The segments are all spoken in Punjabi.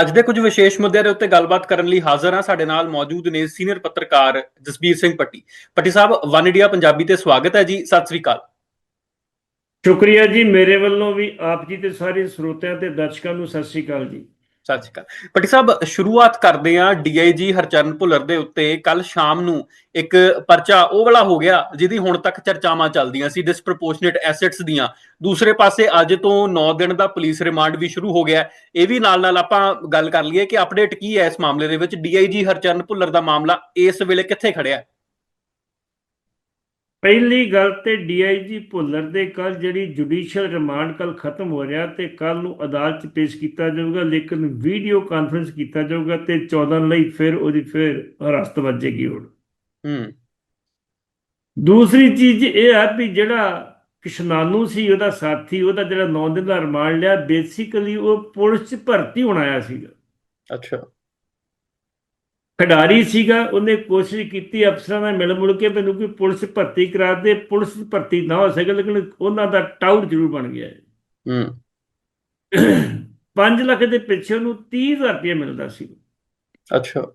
ਅੱਜ ਦੇ ਕੁਝ ਵਿਸ਼ੇਸ਼ ਮੁੱਦਿਆਂ ਦੇ ਉੱਤੇ ਗੱਲਬਾਤ ਕਰਨ ਲਈ ਹਾਜ਼ਰ ਹਾਂ। ਸਾਡੇ ਨਾਲ ਮੌਜੂਦ ਨੇ ਸੀਨੀਅਰ ਪੱਤਰਕਾਰ ਜਸਬੀਰ ਸਿੰਘ ਪੱਟੀ। ਪੱਟੀ ਸਾਹਿਬ, ਵਨ ਇੰਡੀਆ ਪੰਜਾਬੀ ਤੇ ਸਵਾਗਤ ਹੈ ਜੀ। ਸਤਿ ਸ੍ਰੀ ਅਕਾਲ। ਸ਼ੁਕਰੀਆ ਜੀ। ਮੇਰੇ ਵੱਲੋਂ ਵੀ ਆਪ ਜੀ ਤੇ ਸਾਰੇ ਸਰੋਤਿਆਂ ਤੇ ਦਰਸ਼ਕਾਂ ਨੂੰ ਸਤਿ ਸ੍ਰੀ ਅਕਾਲ ਜੀ। ਸਤਿ ਸ਼੍ਰੀ ਅਕਾਲ। ਪੱਟੀ ਸਾਹਿਬ, ਸ਼ੁਰੂਆਤ ਕਰਦੇ ਹਾਂ ਡੀਆਈਜੀ ਹਰਚਰਨ ਭੁੱਲਰ ਦੇ ਉੱਤੇ। ਕੱਲ ਸ਼ਾਮ ਨੂੰ ਇੱਕ ਪਰਚਾ ਉਹ ਵਾਲਾ ਹੋ ਗਿਆ ਜਿਹਦੀ ਹੁਣ ਤੱਕ ਚਰਚਾਵਾਂ ਚੱਲਦੀਆਂ ਸੀ ਡਿਸਪ੍ਰੋਪੋਰਸ਼ਨੇਟ ਐਸੈਟਸ ਦੀਆਂ। ਦੂਸਰੇ ਪਾਸੇ ਅੱਜ ਤੋਂ 9 ਦਿਨ ਦਾ ਪੁਲਿਸ ਰਿਮਾਂਡ ਵੀ ਸ਼ੁਰੂ ਹੋ ਗਿਆ ਇਹ ਵੀ ਨਾਲ ਨਾਲ ਆਪਾਂ ਗੱਲ ਕਰ ਲਈਏ ਕਿ ਅਪਡੇਟ ਕੀ ਹੈ ਇਸ ਮਾਮਲੇ ਦੇ ਵਿੱਚ। ਡੀਆਈਜੀ ਹਰਚਰਨ ਭੁੱਲਰ ਦਾ ਮਾਮਲਾ ਇਸ ਵੇਲੇ ਕਿੱਥੇ ਖੜਿਆ ਹੈ? ਪਹਿਲੀ ਗੱਲ ਤੇ ਡੀਆਈਜੀ ਭੁੱਲਰ ਦੇ ਕੱਲ ਜਿਹੜੀ ਜੁਡੀਸ਼ੀਅਲ ਰਿਮਾਂਡ ਕੱਲ ਖਤਮ ਹੋ ਰਿਹਾ ਤੇ ਕੱਲ ਨੂੰ ਅਦਾਲਤ 'ਚ ਪੇਸ਼ ਕੀਤਾ ਜਾਊਗਾ ਲੇਕਿਨ ਵੀਡੀਓ ਕਾਨਫਰੰਸ ਕੀਤਾ ਜਾਊਗਾ ਤੇ 14 ਲਈ ਫਿਰ ਉਹਦੀ ਫਿਰ ਹਰਾਸਤ ਵੱਜੇਗੀ ਹੁਣ। ਹੂੰ। ਦੂਸਰੀ ਚੀਜ਼ ਇਹ ਹੈ ਵੀ ਜਿਹੜਾ ਕਿਸ਼ਨਾਨੂ ਸੀ ਉਹਦਾ ਸਾਥੀ ਉਹਦਾ ਜਿਹੜਾ 9 ਦਿਨ ਦਾ ਰਿਮਾਂਡ ਲਿਆ ਬੇਸਿਕਲੀ ਉਹ ਪੁਲਿਸ 'ਚ ਭਰਤੀ ਹੋਣ ਆਇਆ ਸੀਗਾ। ਅੱਛਾ। ਖਿਡਾਰੀ ਸੀਗਾ ਉਹਨੇ ਕੋਸ਼ਿਸ਼ ਕੀਤੀ ਅਫਸਰਾਂ ਨਾਲ ਮਿਲ ਮੁਲ ਕੇ ਮੈਨੂੰ ਕੋਈ ਪੁਲਿਸ ਭਰਤੀ ਕਰਾ ਦੇ ਪੁਲਿਸ ਭਰਤੀ ਨਾ ਹੋ ਸਕੇ ਲੇਕਿਨ ਉਹਨਾਂ ਦਾ ਟਾਊਟ ਜ਼ਰੂਰ ਬਣ ਗਿਆ ਹੈ। ਹੂੰ। 5 ਲੱਖ ਦੇ ਪਿੱਛੇ ਉਹਨੂੰ 30000 ਰੁਪਏ ਮਿਲਦਾ ਸੀ। ਅੱਛਾ।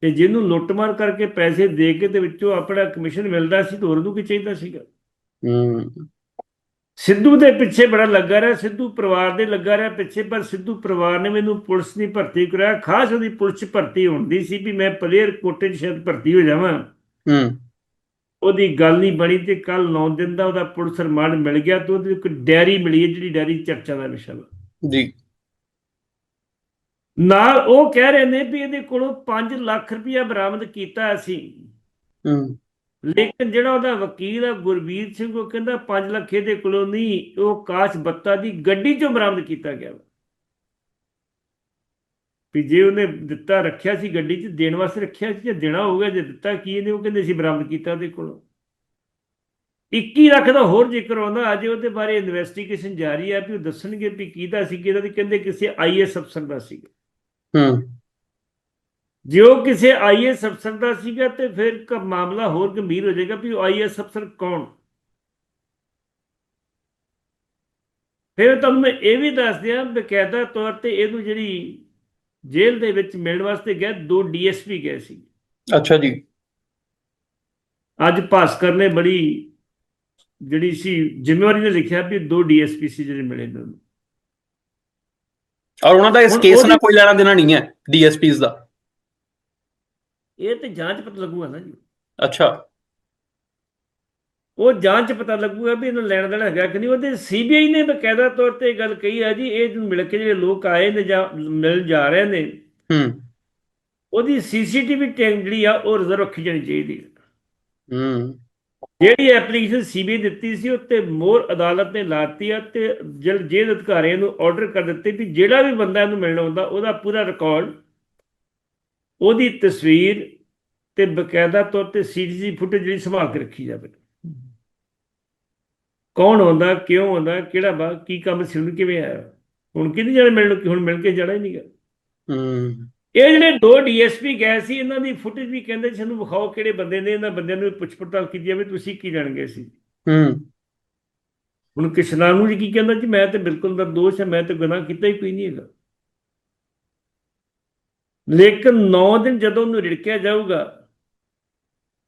ਤੇ ਜਿਹਨੂੰ ਲੁੱਟਮਾਰ ਕਰਕੇ ਪੈਸੇ ਦੇ ਕੇ ਤੇ ਵਿੱਚੋਂ ਆਪਣਾ ਕਮਿਸ਼ਨ ਮਿਲਦਾ ਸੀ ਤਾਂ ਹੋਰ ਨੂੰ ਕੀ ਚਾਹੀਦਾ ਸੀਗਾ? ਹੂੰ। ਸਿੱਧੂ ਦੇ ਪਿੱਛੇ ਬੜਾ ਲੱਗਾ ਰਿਹਾ ਸਿੱਧੂ ਪਰਿਵਾਰ ਦੇ ਲੱਗਾ ਰਿਹਾ ਪਿੱਛੇ ਪਰ ਸਿੱਧੂ ਪਰਿਵਾਰ ਨੇ ਮੈਨੂੰ ਪੁਲਿਸ ਦੀ ਭਰਤੀ ਕਰਾਇਆ। ਖਾਸ ਉਹਦੀ ਪੁਲਿਸ 'ਚ ਭਰਤੀ ਹੁੰਦੀ ਸੀ ਵੀ ਮੈਂ ਪਲੇਅਰ ਕੋਟੇ 'ਚ ਸ਼ਾਇਦ ਭਰਤੀ ਹੋ ਜਾਵਾਂ। ਹੂੰ। ਉਹਦੀ ਗੱਲ ਨਹੀਂ ਬਣੀ ਤੇ ਕੱਲ 9 ਦਿਨ ਦਾ ਉਹਦਾ ਪੁਲਿਸ ਰਿਮਾਂਡ ਮਿਲ ਗਿਆ ਤੇ ਉਹਦੀ ਇੱਕ ਡੈਰੀ ਮਿਲੀ ਹੈ ਜਿਹੜੀ ਡੈਰੀ ਚਰਚਾ ਦਾ ਵਿਸ਼ਾ ਵਾ। ਜੀ। ਨਾਲ ਉਹ ਕਹਿ ਰਹੇ ਨੇ ਵੀ ਇਹਦੇ ਕੋਲੋਂ 5 ਲੱਖ ਰੁਪਇਆ ਬਰਾਮਦ ਕੀਤਾ ਅਸੀਂ। ਹੂੰ। ਲੇਕਿਨ ਜਿਹੜਾ ਉਹਦਾ ਵਕੀਲ ਹੈ ਗੁਰਬੀਰ ਸਿੰਘ, ਉਹ ਕਹਿੰਦਾ 5 ਲੱਖ ਇਹਦੇ ਕੋਲੋਂ ਨਹੀਂ, ਉਹ ਕਾਸ਼ ਬੱਤਾ ਦੀ ਗੱਡੀ ਚੋਂ ਬਰਾਮਦ ਕੀਤਾ ਗਿਆ। ਵੀ ਜੇ ਉਹਨੇ ਦਿੱਤਾ, ਰੱਖਿਆ ਸੀ ਗੱਡੀ 'ਚ, ਦੇਣ ਵਾਸਤੇ ਰੱਖਿਆ ਸੀ ਜਾਂ ਦੇਣਾ ਹੋਊਗਾ, ਜੇ ਦਿੱਤਾ ਕੀ ਇਹਨੇ, ਉਹ ਕਹਿੰਦੇ ਸੀ ਬਰਾਮਦ ਕੀਤਾ ਉਹਦੇ ਕੋਲੋਂ। 21 ਲੱਖ ਦਾ ਹੋਰ ਜ਼ਿਕਰ ਆਉਂਦਾ ਅਜੇ ਉਹਦੇ ਬਾਰੇ ਇਨਵੈਸਟੀਗੇਸ਼ਨ ਜਾਰੀ ਹੈ ਵੀ ਉਹ ਦੱਸਣਗੇ ਵੀ ਕਿਹਦਾ ਸੀ, ਕਿਹਦਾ ਦੀ ਕਹਿੰਦੇ ਕਿਸੇ ਆਈਐਸ ਅਫਸਰ ਦਾ ਸੀ। ਹੂੰ। ਜੇ ਉਹ ਕਿਸੇ ਆਈਐਸ ਅਫਸਰ ਦਾ ਸੀਗਾ ਤੇ ਫਿਰ ਕ ਮਾਮਲਾ ਹੋਰ ਗੰਭੀਰ ਹੋ ਜਾਏਗਾ ਵੀ ਉਹ ਆਈਐਸ ਅਫਸਰ ਕੌਣ? ਫਿਰ ਤੁਹਾਨੂੰ ਮੈਂ ਇਹ ਵੀ ਦੱਸ ਦਿਆਂ ਬਕਾਇਦਾ ਤੌਰ ਤੇ ਇਹਨੂੰ ਜਿਹੜੀ ਜੇਲ੍ਹ ਦੇ ਵਿੱਚ ਮਿਲਣ ਵਾਸਤੇ ਗਏ ਦੋ ਡੀਐਸਪੀ ਗਏ ਸੀ। ਅੱਛਾ ਜੀ। ਅੱਜ ਭਾਸਕਰ ਨੇ ਬੜੀ ਜਿਹੜੀ ਸੀ ਜ਼ਿੰਮੇਵਾਰੀ ਨੇ ਲਿਖਿਆ ਵੀ ਦੋ ਡੀਐਸਪੀ ਸੀ ਜਿਹੜੇ ਮਿਲੇ ਨੂੰ ਔਰ ਉਹਨਾਂ ਦਾ ਇਸ ਕੇਸ ਨਾਲ ਕੋਈ ਲੈਣਾ ਦੇਣਾ ਨਹੀਂ ਹੈ ਡੀਐਸਪੀਸ ਦਾ। ਇਹ ਤੇ ਜਾਂਚ ਪਤਾ ਲੱਗੂਗਾ ਨਾ ਜੀ। ਅੱਛਾ। ਉਹ ਜਾਂਚ ਪਤਾ ਲੱਗੂਗਾ ਵੀ ਇਹਨਾਂ ਲੈਣ ਦੇਣਾ ਹੈਗਾ ਕਿ ਨਹੀਂ। ਉਹਦੇ ਸੀਬੀਆਈ ਨੇ ਬਕਾਇਦਾ ਤੌਰ ਤੇ ਇਹ ਗੱਲ ਕਹੀ ਹੈ ਜੀ ਇਹ ਮਿਲ ਕੇ ਜਿਹੜੇ ਲੋਕ ਆਏ ਨੇ ਜਾਂ ਮਿਲ ਜਾ ਰਹੇ ਨੇ ਹੂੰ। ਉਹਦੀ ਸੀਸੀਟੀਵੀ ਟੈਂਕ ਜਿਹੜੀ ਆ ਉਹ ਰਿਜ਼ਰਵ ਰੱਖੀ ਜਾਣੀ ਚਾਹੀਦੀ ਹੈ। ਜਿਹੜੀ ਐਪਲੀਕੇਸ਼ਨ ਸੀਬੀਆਈ ਦਿੱਤੀ ਸੀ ਉੱਤੇ ਮੋਰ ਅਦਾਲਤ ਨੇ ਲਾਤੀ ਆ ਤੇ ਜਲ ਜੇਲ੍ਹ ਅਧਿਕਾਰੀਆਂ ਨੂੰ ਆਰਡਰ ਕਰ ਦਿੱਤੇ ਵੀ ਜਿਹੜਾ ਵੀ ਬੰਦਾ ਇਹਨੂੰ ਮਿਲਣ ਆਉਂਦਾ ਉਹਦਾ ਪੂਰਾ ਰਿਕਾਰਡ ਉਹਦੀ ਤਸਵੀਰ ਤੇ ਬਕਾਇਦਾ ਤੌਰ ਤੇ ਸੀਸੀਟੀਵੀ ਫੁਟੇਜ ਜਿਹੜੀ ਸੰਭਾਲ ਕੇ ਰੱਖੀ ਜਾਵੇ। ਕੌਣ ਹੁੰਦਾ ਕਿਉਂ ਹੁੰਦਾ ਕਿਹੜਾ ਬਾ ਕੀ ਕੰਮ ਸੀ ਉਹਨੂੰ ਕਿਵੇਂ ਆਇਆ? ਹੁਣ ਕਿਹਦੀ ਜਾਣੇ ਮਿਲਣ ਹੁਣ ਮਿਲ ਕੇ ਜਾਣਾ ਹੀ ਨਹੀਂਗਾ ਹੂੰ। ਇਹ ਜਿਹੜੇ ਦੋ ਡੀਐਸਪੀ ਗਏ ਸੀ ਇਹਨਾਂ ਦੀ ਫੁਟੇਜ ਵੀ ਕਹਿੰਦੇ ਸਾਨੂੰ ਵਿਖਾਓ ਕਿਹੜੇ ਬੰਦੇ ਨੇ ਇਹਨਾਂ ਬੰਦਿਆਂ ਨੂੰ ਪੁੱਛ ਪੜਤਾਲ ਕੀਤੀ ਜਾਵੇ ਤੁਸੀਂ ਕੀ ਜਾਣ ਗਏ ਸੀ? ਹੂੰ। ਹੁਣ ਕਿਸ਼ਨਾਨੂ ਜੀ ਕੀ ਕਹਿੰਦਾ ਜੀ ਮੈਂ ਤੇ ਬਿਲਕੁਲ ਨਿਰਦੋਸ਼ ਹਾਂ ਮੈਂ ਤੇ ਗੁਨਾਹ ਕੀਤਾ ਹੀ ਕੋਈ ਨਹੀਂ ਹੈਗਾ। ਲੇਕਿਨ 9 ਦਿਨ ਜਦੋਂ ਉਹਨੂੰ ਰਿੜਕਿਆ ਜਾਊਗਾ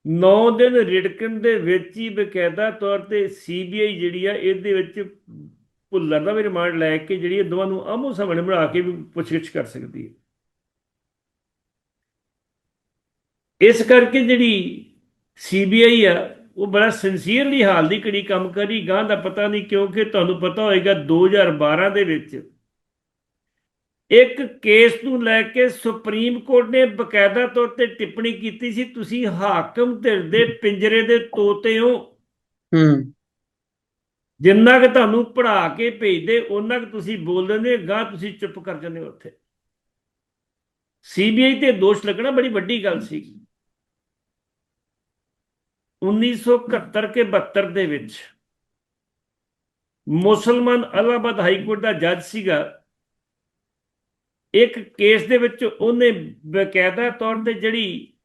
9 ਦਿਨ ਰਿੜਕਣ ਦੇ ਵਿੱਚ ਹੀ ਬਕਾਇਦਾ ਤੌਰ ਤੇ ਸੀਬੀਆਈ ਜਿਹੜੀ ਆ, ਇਹਦੇ ਵਿੱਚ ਭੁੱਲਰ ਦਾ ਵੀ ਰਿਮਾਂਡ ਲੈ ਕੇ ਜਿਹੜੀ ਇਹ ਦੋਵਾਂ ਨੂੰ ਆਮੋ ਸਾਹਮਣੇ ਬਣਾ ਕੇ ਵੀ ਪੁੱਛਗਿੱਛ ਕਰ ਸਕਦੀ ਹੈ। ਇਸ ਕਰਕੇ ਜਿਹੜੀ ਸੀਬੀਆਈ ਆ, ਉਹ ਬੜਾ ਸਿੰਸੀਅਰਲੀ ਹਾਲ ਦੀ ਘੜੀ ਕੰਮ ਕਰੀ ਗਾਂ ਦਾ ਪਤਾ ਨਹੀਂ ਕਿਉਂਕਿ ਤੁਹਾਨੂੰ ਪਤਾ ਹੋਏਗਾ 2012 ਦੇ ਵਿੱਚ ਇੱਕ ਕੇਸ ਨੂੰ ਲੈ ਕੇ ਸੁਪਰੀਮ ਕੋਰਟ ਨੇ ਬਕਾਇਦਾ ਤੌਰ ਤੇ ਟਿੱਪਣੀ ਕੀਤੀ ਸੀ ਤੁਸੀਂ ਹਾਕਮ ਧਿਰ ਦੇ ਪਿੰਜਰੇ ਦੇ ਤੋਤੇ ਹੋ। ਹੂੰ। ਜਿੰਨਾ ਕਿ ਤੁਹਾਨੂੰ ਪੜਾ ਕੇ ਭੇਜਦੇ ਉਹਨਾਂ ਕਿ ਤੁਸੀਂ ਬੋਲ ਦਿੰਦੇ ਗਾਂ ਤੁਸੀਂ ਚੁੱਪ ਕਰ ਜਾਂਦੇ ਹੋ ਉੱਥੇ। ਸੀਬੀਆਈ ਤੇ ਦੋਸ਼ ਲੱਗਣਾ ਬੜੀ ਵੱਡੀ ਗੱਲ ਸੀ। 1971 ਕੇ 72 ਦੇ ਵਿੱਚ ਮੁਸਲਮਾਨ ਅਲਾਹਾਬਾਦ ਹਾਈ ਕੋਰਟ ਦਾ ਜੱਜ ਸੀਗਾ ਇੱਕ ਕੇਸ ਦੇ ਵਿੱਚ ਉਹਨੇ ਬਕਾਇਦਾ ਤੌਰ ਤੇ ਜਿਹੜੀ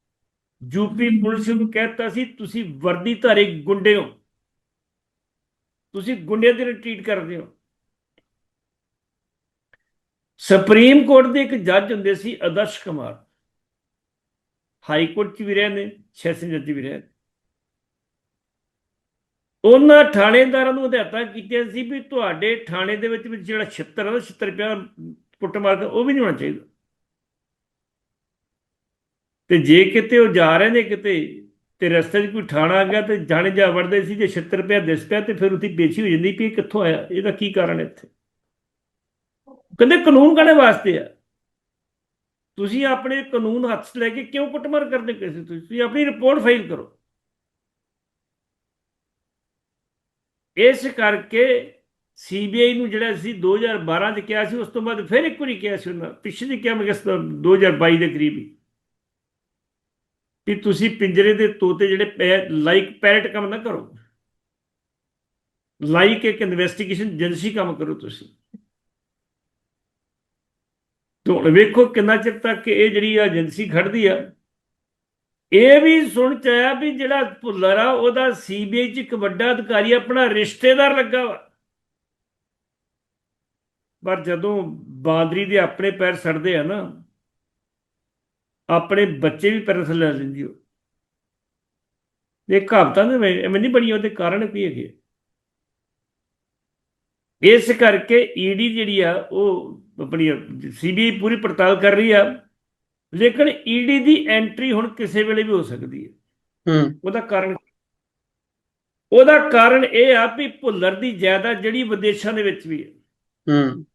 ਯੂਪੀ ਪੁਲਿਸ ਨੂੰ ਕਹਿਤਾ ਸੀ, ਤੁਸੀਂ ਵਰਦੀਧਾਰੀ ਗੁੰਡੇ ਹੋ। ਤੁਸੀਂ ਗੁੰਡਿਆਂ ਦੀ ਟ੍ਰੀਟ ਕਰਦੇ ਹੋ। ਸੁਪਰੀਮ ਕੋਰਟ ਦੇ ਇੱਕ ਜੱਜ ਹੁੰਦੇ ਸੀ ਆਦਰਸ਼ ਕੁਮਾਰ। ਹਾਈ ਕੋਰਟ 'ਚ ਵੀ ਰਹੇ ਨੇ ਸੈਸ਼ਨ ਜੱਜ ਵੀ ਰਹੇ ਨੇ। ਉਹਨਾਂ ਥਾਣੇਦਾਰਾਂ ਨੂੰ ਹਦਾਇਤਾਂ ਕੀਤੀਆਂ ਸੀ ਵੀ ਤੁਹਾਡੇ ਥਾਣੇ ਦੇ ਵਿੱਚ ਜਿਹੜਾ ਛਿੱਤਰ ਹੈ ਨਾ ਛਿੱਤਰ ਪਿਆ ਕੁੱਟਮਾਰ ਦਾ ਉਹ ਵੀ ਨਹੀਂ ਹੋਣਾ ਚਾਹੀਦਾ। ਤੇ ਜੇ ਕਿਤੇ ਉਹ ਜਾ ਰਹੇ ਨੇ ਕਿਤੇ ਤੇ ਰਸਤੇ 'ਚ ਕੋਈ ਥਾਣਾ ਆ ਗਿਆ ਤੇ ਜਾਣੇ ਜਾ ਵੜਦੇ ਸੀ ਜੇ ਛਿੱਤਰ ਪਿਆ, ਦਿਸ ਪਿਆ ਤੇ ਫਿਰ ਉਹਦੀ ਪੇਸ਼ੀ ਹੋ ਜਾਂਦੀ ਵੀ ਕਿੱਥੋਂ ਆਇਆ, ਇਹਦਾ ਕੀ ਕਾਰਨ ਇੱਥੇ? ਕਹਿੰਦੇ ਕਾਨੂੰਨ ਕਾਹਦੇ ਵਾਸਤੇ ਆ? ਤੁਸੀਂ ਆਪਣੇ ਕਾਨੂੰਨ ਹੱਥ 'ਚ ਲੈ ਕੇ ਕਿਉਂ ਕੁੱਟਮਾਰ ਕਰਦੇ ਕਿਸੇ ਤੋਂ ਤੁਸੀਂ ਆਪਣੀ ਰਿਪੋਰਟ ਫਾਈਲ ਕਰੋ। ਇਸ ਕਰਕੇ ਸੀਬੀਆਈ ਨੂੰ ਜਿਹੜਾ ਸੀ 2012 ਚ ਕਿਹਾ ਸੀ, ਉਸ ਤੋਂ ਬਾਅਦ ਫਿਰ ਇੱਕ ਵਾਰੀ ਕਿਹਾ ਸੀ ਉਹਨਾਂ ਪਿਛਲੀ ਕਿਹਾ, ਮੈਂ ਕਿਹਾ 2022 ਦੇ ਕਰੀਬ ਹੀ। ਕਿ ਤੁਸੀਂ ਪਿੰਜਰੇ ਦੇ ਤੋਤੇ ਜਿਹੜੇ ਲਾਈਕ ਪੈਰਟ ਕੰਮ ਨਾ ਕਰੋ। ਲਾਈਕ ਇੱਕ ਇਨਵੈਸਟੀਗੇਸ਼ਨ ਏਜੰਸੀ ਕੰਮ ਕਰੋ ਤੁਸੀਂ। ਤੇ ਹੁਣ ਵੇਖੋ ਕਿੰਨਾ ਚਿਰ ਤੱਕ ਇਹ ਜਿਹੜੀ ਏਜੰਸੀ ਖੜਦੀ ਆ। ਇਹ ਵੀ ਸੁਣ ਚ ਆਇਆ ਵੀ ਜਿਹੜਾ ਭੁੱਲਰ ਆ, ਉਹਦਾ ਸੀਬੀਆਈ ਚ ਇੱਕ ਵੱਡਾ ਅਧਿਕਾਰੀ ਆਪਣਾ ਰਿਸ਼ਤੇਦਾਰ ਲੱਗਾ ਵਾ। ਪਰ ਜਦੋਂ ਬਾਂਦਰੀ ਦੇ ਆਪਣੇ ਪੈਰ ਸੜਦੇ ਆ ਨਾ ਆਪਣੇ ਬੱਚੇ ਵੀ ਪੈਰ ਥੱਲੇ ਲੈ ਲੈਂਦੀ ਉਹ ਇਹ ਕਹਾਵਤਾਂ ਨੇ ਐਵੇਂ ਨਹੀਂ ਬਣੀ ਉਹਦੇ ਕਾਰਨ ਕੀ ਹੈਗੇ ਇਸ ਕਰਕੇ ਈਡੀ ਜਿਹੜੀ ਆ ਉਹ ਆਪਣੀ ਸੀਬੀਆਈ ਪੂਰੀ ਪੜਤਾਲ ਕਰ ਰਹੀ ਆ ਲੇਕਿਨ ਈਡੀ ਦੀ ਐਂਟਰੀ ਹੁਣ ਕਿਸੇ ਵੇਲੇ ਵੀ ਹੋ ਸਕਦੀ ਹੈ ਹੂੰ। ਉਹਦਾ ਕਾਰਨ ਉਹਦਾ ਕਾਰਨ ਇਹ ਆ ਵੀ ਭੁੱਲਰ ਦੀ ਜਾਇਦਾਦ ਜਿਹੜੀ ਵਿਦੇਸ਼ਾਂ ਦੇ ਵਿੱਚ ਵੀ ਹੈ ਹੂੰ।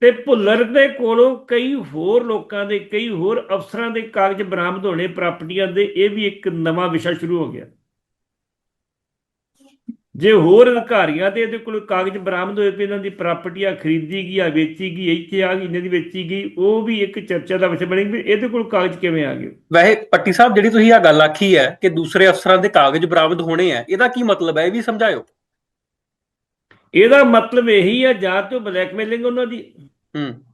ਤੇ ਭੁੱਲਰ ਦੇ ਕੋਲੋਂ ਕਈ ਹੋਰ ਲੋਕਾਂ ਦੇ ਕਈ ਹੋਰ ਅਫਸਰਾਂ ਦੇ ਕਾਗਜ਼ ਬਰਾਮਦ ਹੋਣੇ ਪ੍ਰਾਪਰਟੀਆਂ ਦੇ ਇਹ ਵੀ ਇੱਕ ਨਵਾਂ ਵਿਸ਼ਾ ਸ਼ੁਰੂ ਹੋ ਗਿਆ। ਜੇ ਹੋਰ ਅਧਿਕਾਰੀਆਂ ਦੇ ਇਹਦੇ ਕੋਲ ਕਾਗਜ਼ ਬਰਾਮਦ ਹੋਏ ਪਏ ਇਹਨਾਂ ਦੀ ਪ੍ਰਾਪਰਟੀਆਂ ਖਰੀਦੀ ਗਈ ਆ ਵੇਚੀ ਗਈ ਇੱਥੇ ਆ ਗਈ ਇਹਨਾਂ ਦੀ ਵੇਚੀ ਗਈ ਉਹ ਵੀ ਇੱਕ ਚਰਚਾ ਦਾ ਵਿਸ਼ਾ ਬਣੀ ਵੀ ਇਹਦੇ ਕੋਲ ਕਾਗਜ਼ ਕਿਵੇਂ ਆ ਗਏ? ਵੈਸੇ ਪੱਟੀ ਸਾਹਿਬ ਜਿਹੜੀ ਤੁਸੀਂ ਆ ਗੱਲ ਆਖੀ ਹੈ ਕਿ ਦੂਸਰੇ ਅਫਸਰਾਂ ਦੇ ਕਾਗਜ਼ ਬਰਾਮਦ ਹੋਣੇ ਆ ਇਹਦਾ ਕੀ ਮਤਲਬ ਹੈ? ਇਹ ਵੀ ਸਮਝਾਇਓ। ਇਹਦਾ ਮਤਲਬ ਇਹੀ ਆ ਜਾਂ ਤੇ ਬਲੈਕਮੇਲਿੰਗ ਉਹਨਾਂ ਦੀ। ਹੂੰ।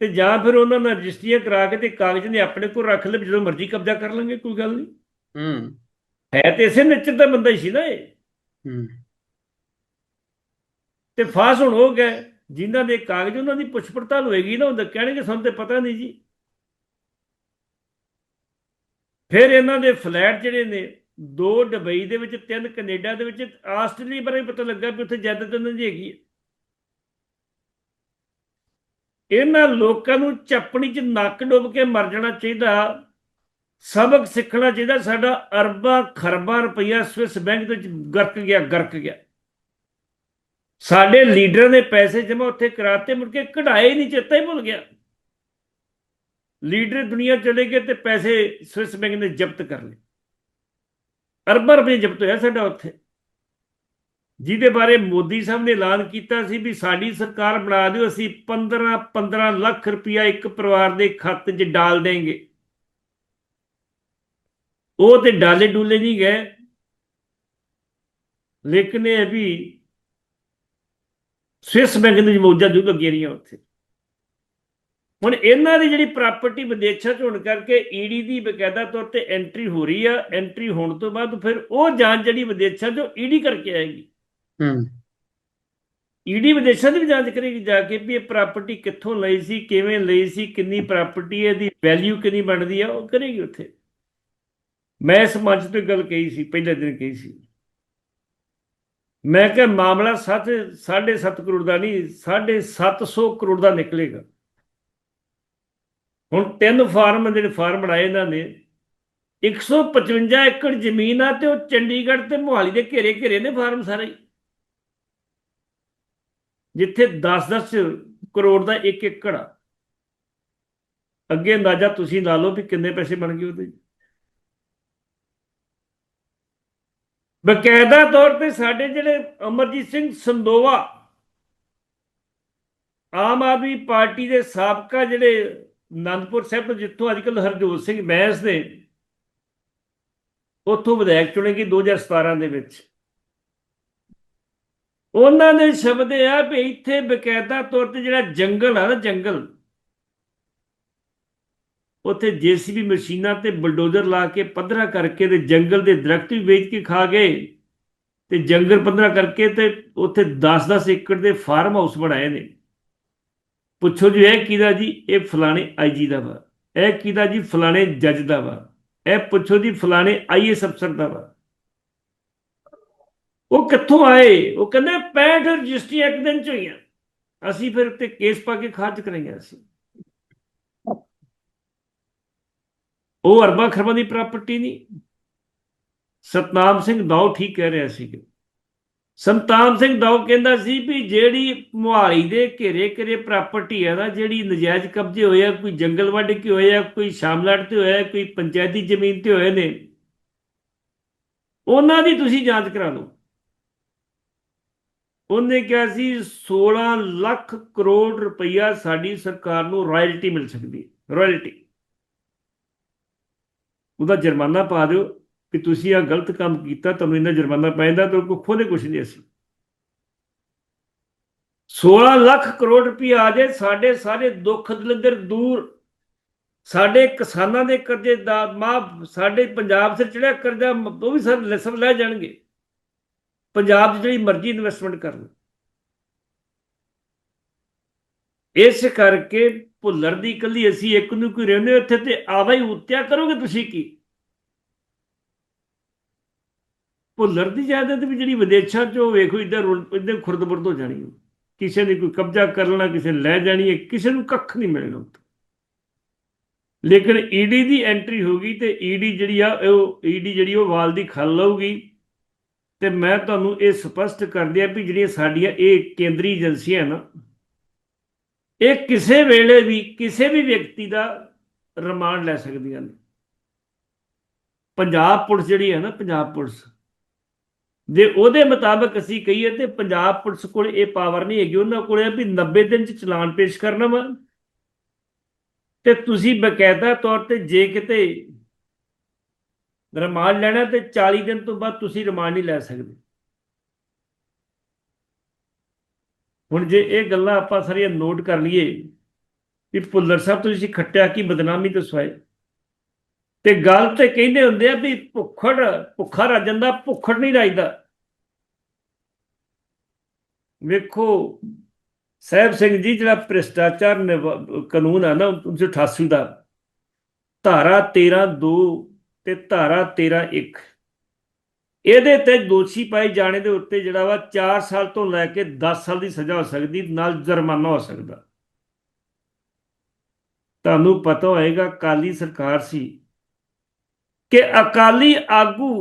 ਤੇ ਜਾਂ ਫਿਰ ਉਹਨਾਂ ਨਾਲ ਰਜਿਸਟਰੀਆਂ ਕਰਾ ਕੇ ਤੇ ਕਾਗਜ਼ ਨੇ ਆਪਣੇ ਕੋਲ ਰੱਖ ਲਏ ਜਦੋਂ ਮਰਜ਼ੀ ਕਬਜ਼ਾ ਕਰ ਲਾਂਗੇ ਕੋਈ ਗੱਲ ਨਹੀਂ। ਹੂੰ। ਹੈ ਤੇ ਇਸੇ ਨੇਚਰ ਦਾ ਬੰਦਾ ਹੀ ਸੀ ਨਾ ਇਹ। ਹੂੰ। ਤੇ ਫਾਸ ਹੁਣ ਹੋ ਗਏ ਜਿਨ੍ਹਾਂ ਦੇ ਕਾਗਜ਼ ਉਹਨਾਂ ਦੀ ਪੁੱਛ ਪੜਤਾਲ ਹੋਏਗੀ ਨਾ ਉਹ ਕਹਿਣਗੇ ਸਾਨੂੰ ਤੇ ਪਤਾ ਨਹੀਂ ਜੀ। ਫਿਰ ਇਹਨਾਂ ਦੇ ਫਲੈਟ ਜਿਹੜੇ ਨੇ ਦੋ ਦੁਬਈ ਦੇ ਵਿੱਚ, ਤਿੰਨ ਕੈਨੇਡਾ ਦੇ ਵਿੱਚ, ਆਸਟ੍ਰੇਲੀਆ ਬਾਰੇ ਵੀ ਪਤਾ ਲੱਗਾ ਵੀ ਉੱਥੇ ਜੈਦ ਉਹਨਾਂ ਦੀ ਹੈਗੀ ਹੈ ਇਹਨਾਂ ਲੋਕਾਂ ਨੂੰ ਚੱਪਣੀ 'ਚ ਨੱਕ ਡੁੱਬ ਕੇ ਮਰ ਜਾਣਾ ਚਾਹੀਦਾ, ਸਬਕ ਸਿੱਖਣਾ ਚਾਹੀਦਾ, ਸਾਡਾ ਅਰਬਾਂ ਖਰਬਾਂ ਰੁਪਈਆ ਸਵਿਸ ਬੈਂਕ ਦੇ ਵਿੱਚ ਗਰਕ ਗਿਆ ਗਰਕ ਗਿਆ। ਸਾਡੇ ਲੀਡਰਾਂ ਨੇ ਪੈਸੇ ਜਮਾ ਉੱਥੇ ਕਰਾਤੇ, ਮੁੜ ਕੇ ਕਢਾਏ ਨਹੀਂ, ਚੇਤਾ ਹੀ ਭੁੱਲ ਗਿਆ। ਲੀਡਰ ਦੁਨੀਆ ਚਲੇ ਗਏ ਤੇ ਪੈਸੇ ਸਵਿਸ ਬੈਂਕ ਨੇ ਜ਼ਬਤ ਕਰ ਲਏ। ਅਰਬਾਂ ਰੁਪਏ ਜ਼ਬਤ ਹੋਇਆ ਸਾਡਾ ਉੱਥੇ। ਜਿਹਦੇ ਬਾਰੇ ਮੋਦੀ ਸਾਹਿਬ ਨੇ ਐਲਾਨ ਕੀਤਾ ਸੀ ਵੀ ਸਾਡੀ ਸਰਕਾਰ ਬਣਾ ਦਿਓ, ਅਸੀਂ 15 15 ਲੱਖ ਰੁਪਇਆ ਇੱਕ ਪਰਿਵਾਰ ਦੇ ਖਾਤੇ 'ਚ ਡਾਲ ਦੇਂਗੇ ਉਹ ਤੇ ਡਾਲੇ ਡੂਲੇ ਨਹੀਂ ਗਏ। ਲੇਕਿਨ ਇਹ ਵੀ ਸਵਿਸ ਬੈਂਕ ਦੀ ਮੌਜਾਂ ਜੂ ਲੱਗੀਆਂ ਰਹੀਆਂ ਉੱਥੇ। ਹੁਣ ਇਹਨਾਂ ਦੀ ਜਿਹੜੀ ਪ੍ਰਾਪਰਟੀ ਵਿਦੇਸ਼ਾਂ 'ਚ ਹੋਣ ਕਰਕੇ ਈਡੀ ਦੀ ਬਕਾਇਦਾ ਤੌਰ ਤੇ ਐਂਟਰੀ ਹੋ ਰਹੀ ਆ ਐਂਟਰੀ ਹੋਣ ਤੋਂ ਬਾਅਦ ਫਿਰ ਉਹ ਜਾਂਚ ਜਿਹੜੀ ਵਿਦੇਸ਼ਾਂ 'ਚੋਂ ਈਡੀ ਕਰਕੇ ਆਏਗੀ। ਹੂੰ। ਈਡੀ ਵਿਦੇਸ਼ਾਂ ਦੀ ਵੀ ਜਾਂਚ ਕਰੇਗੀ ਜਾ ਕੇ ਵੀ ਇਹ ਪ੍ਰਾਪਰਟੀ ਕਿੱਥੋਂ ਲਈ ਸੀ ਕਿਵੇਂ ਲਈ ਸੀ ਕਿੰਨੀ ਪ੍ਰਾਪਰਟੀ ਹੈ ਇਹਦੀ ਵੈਲਿਊ ਕਿੰਨੀ ਬਣਦੀ ਆ ਉਹ ਕਰੇਗੀ ਉੱਥੇ। ਮੈਂ ਇਸ ਮੰਚ ਤੇ ਗੱਲ ਕਹੀ ਸੀ ਪਹਿਲੇ ਦਿਨ ਕਹੀ ਸੀ। ਮੈਂ ਕਿਹਾ ਮਾਮਲਾ 7 7.5 ਕਰੋੜ ਦਾ ਨਹੀਂ 750 ਕਰੋੜ ਦਾ ਨਿਕਲੇਗਾ। ਹੁਣ ਤਿੰਨ ਫਾਰਮ ਜਿਹੜੇ ਫਾਰਮ ਬਣਾਏ ਇਹਨਾਂ ਨੇ 155 ਏਕੜ ਜ਼ਮੀਨ ਆ ਤੇ ਉਹ ਚੰਡੀਗੜ੍ਹ ਤੇ ਮੋਹਾਲੀ ਦੇ ਘੇਰੇ ਘੇਰੇ ਨੇ ਫਾਰਮ ਸਾਰੇ। ਜਿੱਥੇ 10-10 ਕਰੋੜ ਦਾ ਇੱਕ ਏਕੜ ਆ। ਅੱਗੇ ਅੰਦਾਜ਼ਾ ਤੁਸੀਂ ਲਾ ਲਓ ਵੀ ਕਿੰਨੇ ਪੈਸੇ ਬਣ ਗਏ ਉਹਦੇ। ਬਕਾਇਦਾ ਤੌਰ ਤੇ ਸਾਡੇ ਜਿਹੜੇ ਅਮਰਜੀਤ ਸਿੰਘ ਸੰਦੋਵਾ, ਆਮ ਆਦਮੀ ਪਾਰਟੀ ਦੇ ਸਾਬਕਾ ਜਿਹੜੇ ਅਨੰਦਪੁਰ ਸਾਹਿਬ ਤੋਂ ਜਿੱਥੋਂ ਅੱਜਕੱਲ ਹਰਜੋਤ ਸਿੰਘ ਬੈਂਸ ਨੇ ਉੱਥੋਂ ਵਿਧਾਇਕ ਚੁਣੇ ਗਏ 2017 ਦੇ ਵਿੱਚ। ਉਹਨਾਂ ਦੇ ਸ਼ਬਦ ਇਹ ਆ ਵੀ ਇੱਥੇ ਬਕਾਇਦਾ ਤੌਰ ਤੇ ਜਿਹੜਾ ਜੰਗਲ ਆ ਨਾ ਜੰਗਲ, ਉੱਥੇ ਜੀਸੀਬੀ ਮਸ਼ੀਨਾਂ ਤੇ ਬਲਡੋਜ਼ਰ ਲਾ ਕੇ ਪੱਧਰਾ ਕਰਕੇ ਤੇ ਜੰਗਲ ਦੇ ਦਰਖਤ ਵੀ ਵੇਚ ਕੇ ਖਾ ਗਏ ਤੇ ਜੰਗਲ ਪੱਧਰਾ ਕਰਕੇ ਤੇ ਉੱਥੇ 10-10 ਏਕੜ ਦੇ ਫਾਰਮ ਹਾਊਸ ਬਣਾਏ ਨੇ। ਪੁੱਛੋ ਜੀ, ਇਹ ਕਿਹਦਾ ਜੀ? ਇਹ ਫਲਾਣੇ ਆਈਜੀ ਦਾ ਵਾ। ਇਹ ਕਿਹਦਾ ਜੀ? ਫਲਾਣੇ ਜੱਜ ਦਾ ਵਾ। ਇਹ ਪੁੱਛੋ ਜੀ, ਫਲਾਣੇ ਆਈਐਸ ਅਫਸਰ ਦਾ ਵਾ। ਉਹ ਕਿੱਥੋਂ ਆਏ? ਉਹ ਕਹਿੰਦੇ 65 ਰਜਿਸਟਰੀਆਂ ਇੱਕ ਦਿਨ ਚ ਹੋਈਆਂ। ਅਸੀਂ ਫਿਰ ਉੱਤੇ ਕੇਸ ਪਾ ਕੇ ਖਾਰਜ ਕਰਾਈਆਂ ਅਸੀਂ। ਉਹ ਅਰਬਾਂ ਖਰਬਾਂ ਦੀ ਪ੍ਰਾਪਰਟੀ ਨਹੀਂ। ਸਤਨਾਮ ਸਿੰਘ ਦਾਉ ਠੀਕ ਕਹਿ ਰਿਹਾ ਸੀ ਸੰਤਾਨ ਸਿੰਘ ਦਾਉ ਕਹਿੰਦਾ ਸੀ ਵੀ ਜਿਹੜੀ ਮੁਹਾਲੀ ਦੇ ਘੇਰੇ ਘੇਰੇ ਪ੍ਰਾਪਰਟੀ ਹੈ ਨਾ, ਜਿਹੜੀ ਨਜਾਇਜ਼ ਕਬਜ਼ੇ ਹੋਏ ਆ, ਕੋਈ ਜੰਗਲ ਵੱਢ ਕੇ ਹੋਏ ਆ, ਕੋਈ ਸ਼ਾਮਲਾਟ ਤੇ ਹੋਇਆ, ਕੋਈ ਪੰਚਾਇਤੀ ਜ਼ਮੀਨ ਤੇ ਹੋਏ ਨੇ, ਉਹਨਾਂ ਦੀ ਤੁਸੀਂ ਜਾਂਚ ਕਰਾ ਲਓ। ਉਹਨੇ ਕਿਹਾ ਸੀ 16 ਲੱਖ ਕਰੋੜ ਰੁਪਈਆ ਸਾਡੀ ਸਰਕਾਰ ਨੂੰ ਰਾਇਲਟੀ ਮਿਲ ਸਕਦੀ ਹੈ, ਰਾਇਲਟੀ। ਉਹਦਾ ਜੁਰਮਾਨਾ ਪਾ ਦਿਓ। ਕਿ ਤੁਸੀਂ ਆ ਗਲਤ ਕੰਮ ਕੀਤਾ, ਤੁਹਾਨੂੰ ਇਹਨਾਂ ਜੁਰਮਾਨਾ ਪੈਂਦਾ ਤਾਂ ਕੋਈ ਖੋਦੇ ਕੁਛ ਨਹੀਂ ਅਸੀਂ। 16 ਲੱਖ ਕਰੋੜ ਰੁਪਈਆ ਆ ਜੇ ਸਾਡੇ ਸਾਰੇ ਦੁੱਖ ਦਲਿੱਦਰ ਦੂਰ। ਸਾਡੇ ਕਿਸਾਨਾਂ ਦੇ ਕਰਜ਼ੇ ਦਾ ਮਾਫ, ਸਾਡੇ ਪੰਜਾਬ ਸਿਰ ਚੜਿਆ ਕਰਜ਼ਾ, ਉਹ ਵੀ ਸਰ ਲੈਸਰ ਲੈ ਜਾਣਗੇ। ਪੰਜਾਬ 'ਚ ਜਿਹੜੀ ਮਰਜ਼ੀ ਇਨਵੈਸਟਮੈਂਟ ਕਰ ਲਓ ਇਸ ਕਰਕੇ ਭੁੱਲਰ ਦੀ ਇਕੱਲੀ ਅਸੀਂ ਇੱਕ ਨੂੰ ਕੋਈ ਰਹਿੰਦੇ ਉੱਥੇ ਤੇ ਆਵਾ ਹੀ ਉੱਤਿਆ ਕਰੋਗੇ ਤੁਸੀਂ ਕੀ? ਭੁੱਲਰ ਦੀ ਜਾਇਦਾਦ ਵੀ ਜਿਹੜੀ ਵਿਦੇਸ਼ਾਂ 'ਚੋਂ ਵੇਖੋ, ਇੱਧਰ ਇੱਧਰ ਖੁਰਦਬੁਰਦ ਹੋ ਜਾਣੀ ਹੈ। ਕਿਸੇ ਨੇ ਕੋਈ ਕਬਜ਼ਾ ਕਰ ਲੈਣਾ, ਕਿਸੇ ਲੈ ਜਾਣੀ ਹੈ, ਕਿਸੇ ਨੂੰ ਕੱਖ ਨਹੀਂ ਮਿਲਣਾ ਉੱਥੇ। ਲੇਕਿਨ ਈਡੀ ਦੀ ਐਂਟਰੀ ਹੋ ਗਈ ਤੇ ਈਡੀ ਜਿਹੜੀ ਆ, ਉਹ ਈਡੀ ਜਿਹੜੀ ਉਹ ਵਾਲ ਦੀ ਖੱਲ ਲਊਗੀ। ਤੇ ਮੈਂ ਤੁਹਾਨੂੰ ਇਹ ਸਪਸ਼ਟ ਕਰ ਦਿਆਂ ਵੀ ਜਿਹੜੀਆਂ ਸਾਡੀਆਂ ਇਹ ਕੇਂਦਰੀ ਏਜੰਸੀਆਂ ਨਾ, ਇਹ ਕਿਸੇ ਵੇਲੇ ਵੀ, ਕਿਸੇ ਵੀ ਵਿਅਕਤੀ ਦਾ ਰਿਮਾਂਡ ਲੈ ਸਕਦੀਆਂ ਨੇ। ਪੰਜਾਬ ਪੁਲਿਸ ਜਿਹੜੀ ਹੈ ਨਾ, ਪੰਜਾਬ ਪੁਲਿਸ ਜੇ ਉਹਦੇ ਮੁਤਾਬਕ ਅਸੀਂ ਕਹੀਏ ਤੇ ਪੰਜਾਬ ਪੁਲਿਸ ਕੋਲ ਇਹ ਪਾਵਰ ਨਹੀਂ ਹੈਗੀ, ਉਹਨਾਂ ਕੋਲ ਇਹ ਵੀ 90 ਦਿਨ ਚ ਚਲਾਨ ਪੇਸ਼ ਕਰਨਾ ਵਾ। ਤੇ ਤੁਸੀਂ ਬਕਾਇਦਾ ਤੌਰ ਤੇ ਜੇ ਕਿਤੇ ਰਿਮਾਂਡ ਲੈਣਾ ਤੇ 40 ਦਿਨ ਤੋਂ ਬਾਅਦ ਤੁਸੀਂ ਰਿਮਾਂਡ ਨਹੀਂ ਲੈ ਸਕਦੇ। ਹੁਣ ਜੇ ਇਹ ਗੱਲਾਂ ਆਪਾਂ ਸਾਰੀਆਂ ਨੋਟ ਕਰ ਲਈਏ, ਵੀ ਭੁੱਲਰ ਸਾਹਿਬ ਤੁਸੀਂ ਖੱਟਿਆ ਕੀ ਬਦਨਾਮੀ ਤੋਂ ਤੇ ਗੱਲ ਤੇ ਕਹਿੰਦੇ ਹੁੰਦੇ ਆ ਵੀ ਭੁੱਖੜ, ਭੁੱਖਾ ਰੱਜ ਜਾਂਦਾ, ਭੁੱਖੜ ਨਹੀਂ ਰਾਜਦਾ। ਵੇਖੋ, ਸਾਹਿਬ ਸਿੰਘ ਜੀ ਜਿਹੜਾ ਭ੍ਰਿਸ਼ਟਾਚਾਰ ਕਾਨੂੰਨ ਆ ਨਾ 1988 ਦਾ, ਧਾਰਾ 13 2 ਤੇ ਧਾਰਾ 13 1 ਇਹਦੇ ਤੇ ਦੋਸ਼ੀ ਪਾਏ ਜਾਣੇ ਦੇ ਉੱਤੇ ਜਿਹੜਾ ਵਾ 4 ਸਾਲ ਤੋਂ ਲੈ ਕੇ 10 ਸਾਲ ਦੀ ਸਜ਼ਾ ਹੋ ਸਕਦੀ, ਨਾਲ ਜੁਰਮਾਨਾ ਹੋ ਸਕਦਾ। ਤੁਹਾਨੂੰ ਪਤਾ ਹੋਏਗਾ ਕਾਲੀ ਸਰਕਾਰ ਸੀ। ਕਿ ਅਕਾਲੀ ਆਗੂ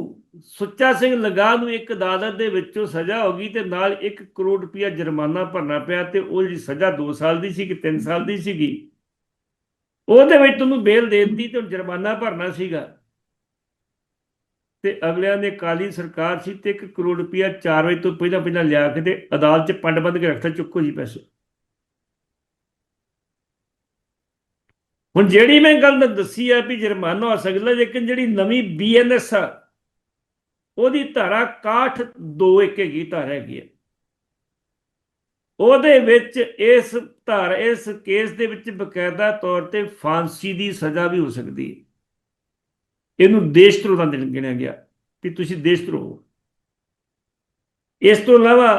ਸੁੱਚਾ ਸਿੰਘ ਲਗਾ ਨੂੰ ਇੱਕ ਅਦਾਲਤ ਦੇ ਵਿੱਚੋਂ ਸਜ਼ਾ ਹੋ ਗਈ ਤੇ ਨਾਲ 1 ਕਰੋੜ ਰੁਪਇਆ ਜੁਰਮਾਨਾ ਭਰਨਾ ਪਿਆ ਤੇ ਉਹ ਜਿਹੜੀ ਸਜ਼ਾ 2 ਸਾਲ ਦੀ ਸੀ ਕਿ 3 ਸਾਲ ਦੀ ਸੀਗੀ, ਉਹਦੇ ਵਿੱਚ ਤੁਹਾਨੂੰ ਬੇਲ ਦੇ ਦਿੱਤੀ ਤੇ ਹੁਣ ਜੁਰਮਾਨਾ ਭਰਨਾ ਸੀਗਾ। ਤੇ ਅਗਲਿਆਂ ਨੇ ਕਾਲੀ ਸਰਕਾਰ ਸੀ ਤੇ 1 ਕਰੋੜ ਰੁਪਇਆ 4 ਵਜੇ ਤੋਂ ਪਹਿਲਾਂ ਪਹਿਲਾਂ ਲਿਆ ਕੇ ਤੇ ਅਦਾਲਤ 'ਚ ਪੰਡ ਬੰਦ ਕੇ ਰੱਖਤਾ, ਚੁੱਕੋ ਜੀ ਪੈਸੇ। ਹੁਣ ਜਿਹੜੀ ਮੈਂ ਗੱਲ ਦੱਸੀ ਆ ਵੀ ਜੁਰਮਾਨਾ ਹੋ ਸਕਦਾ, ਲੇਕਿਨ ਜਿਹੜੀ ਨਵੀਂ ਬੀਐਨਐਸ ਆ, ਉਹਦੀ ਧਾਰਾ 61 21 ਹੈਗੀ, ਧਾਰਾ ਹੈਗੀ ਹੈ ਉਹਦੇ ਵਿੱਚ ਇਸ ਧਾਰਾ, ਇਸ ਕੇਸ ਦੇ ਵਿੱਚ ਬਕਾਇਦਾ ਤੌਰ ਤੇ ਫਾਂਸੀ ਦੀ ਸਜ਼ਾ ਵੀ ਹੋ ਸਕਦੀ ਹੈ। ਇਹਨੂੰ ਦੇਸ਼ ਧਰੋਹ ਦਾ ਗਿਣਿਆ ਗਿਆ ਕਿ ਤੁਸੀਂ ਦੇਸ਼ ਧਰੋਹ ਇਸ ਤੋਂ ਇਲਾਵਾ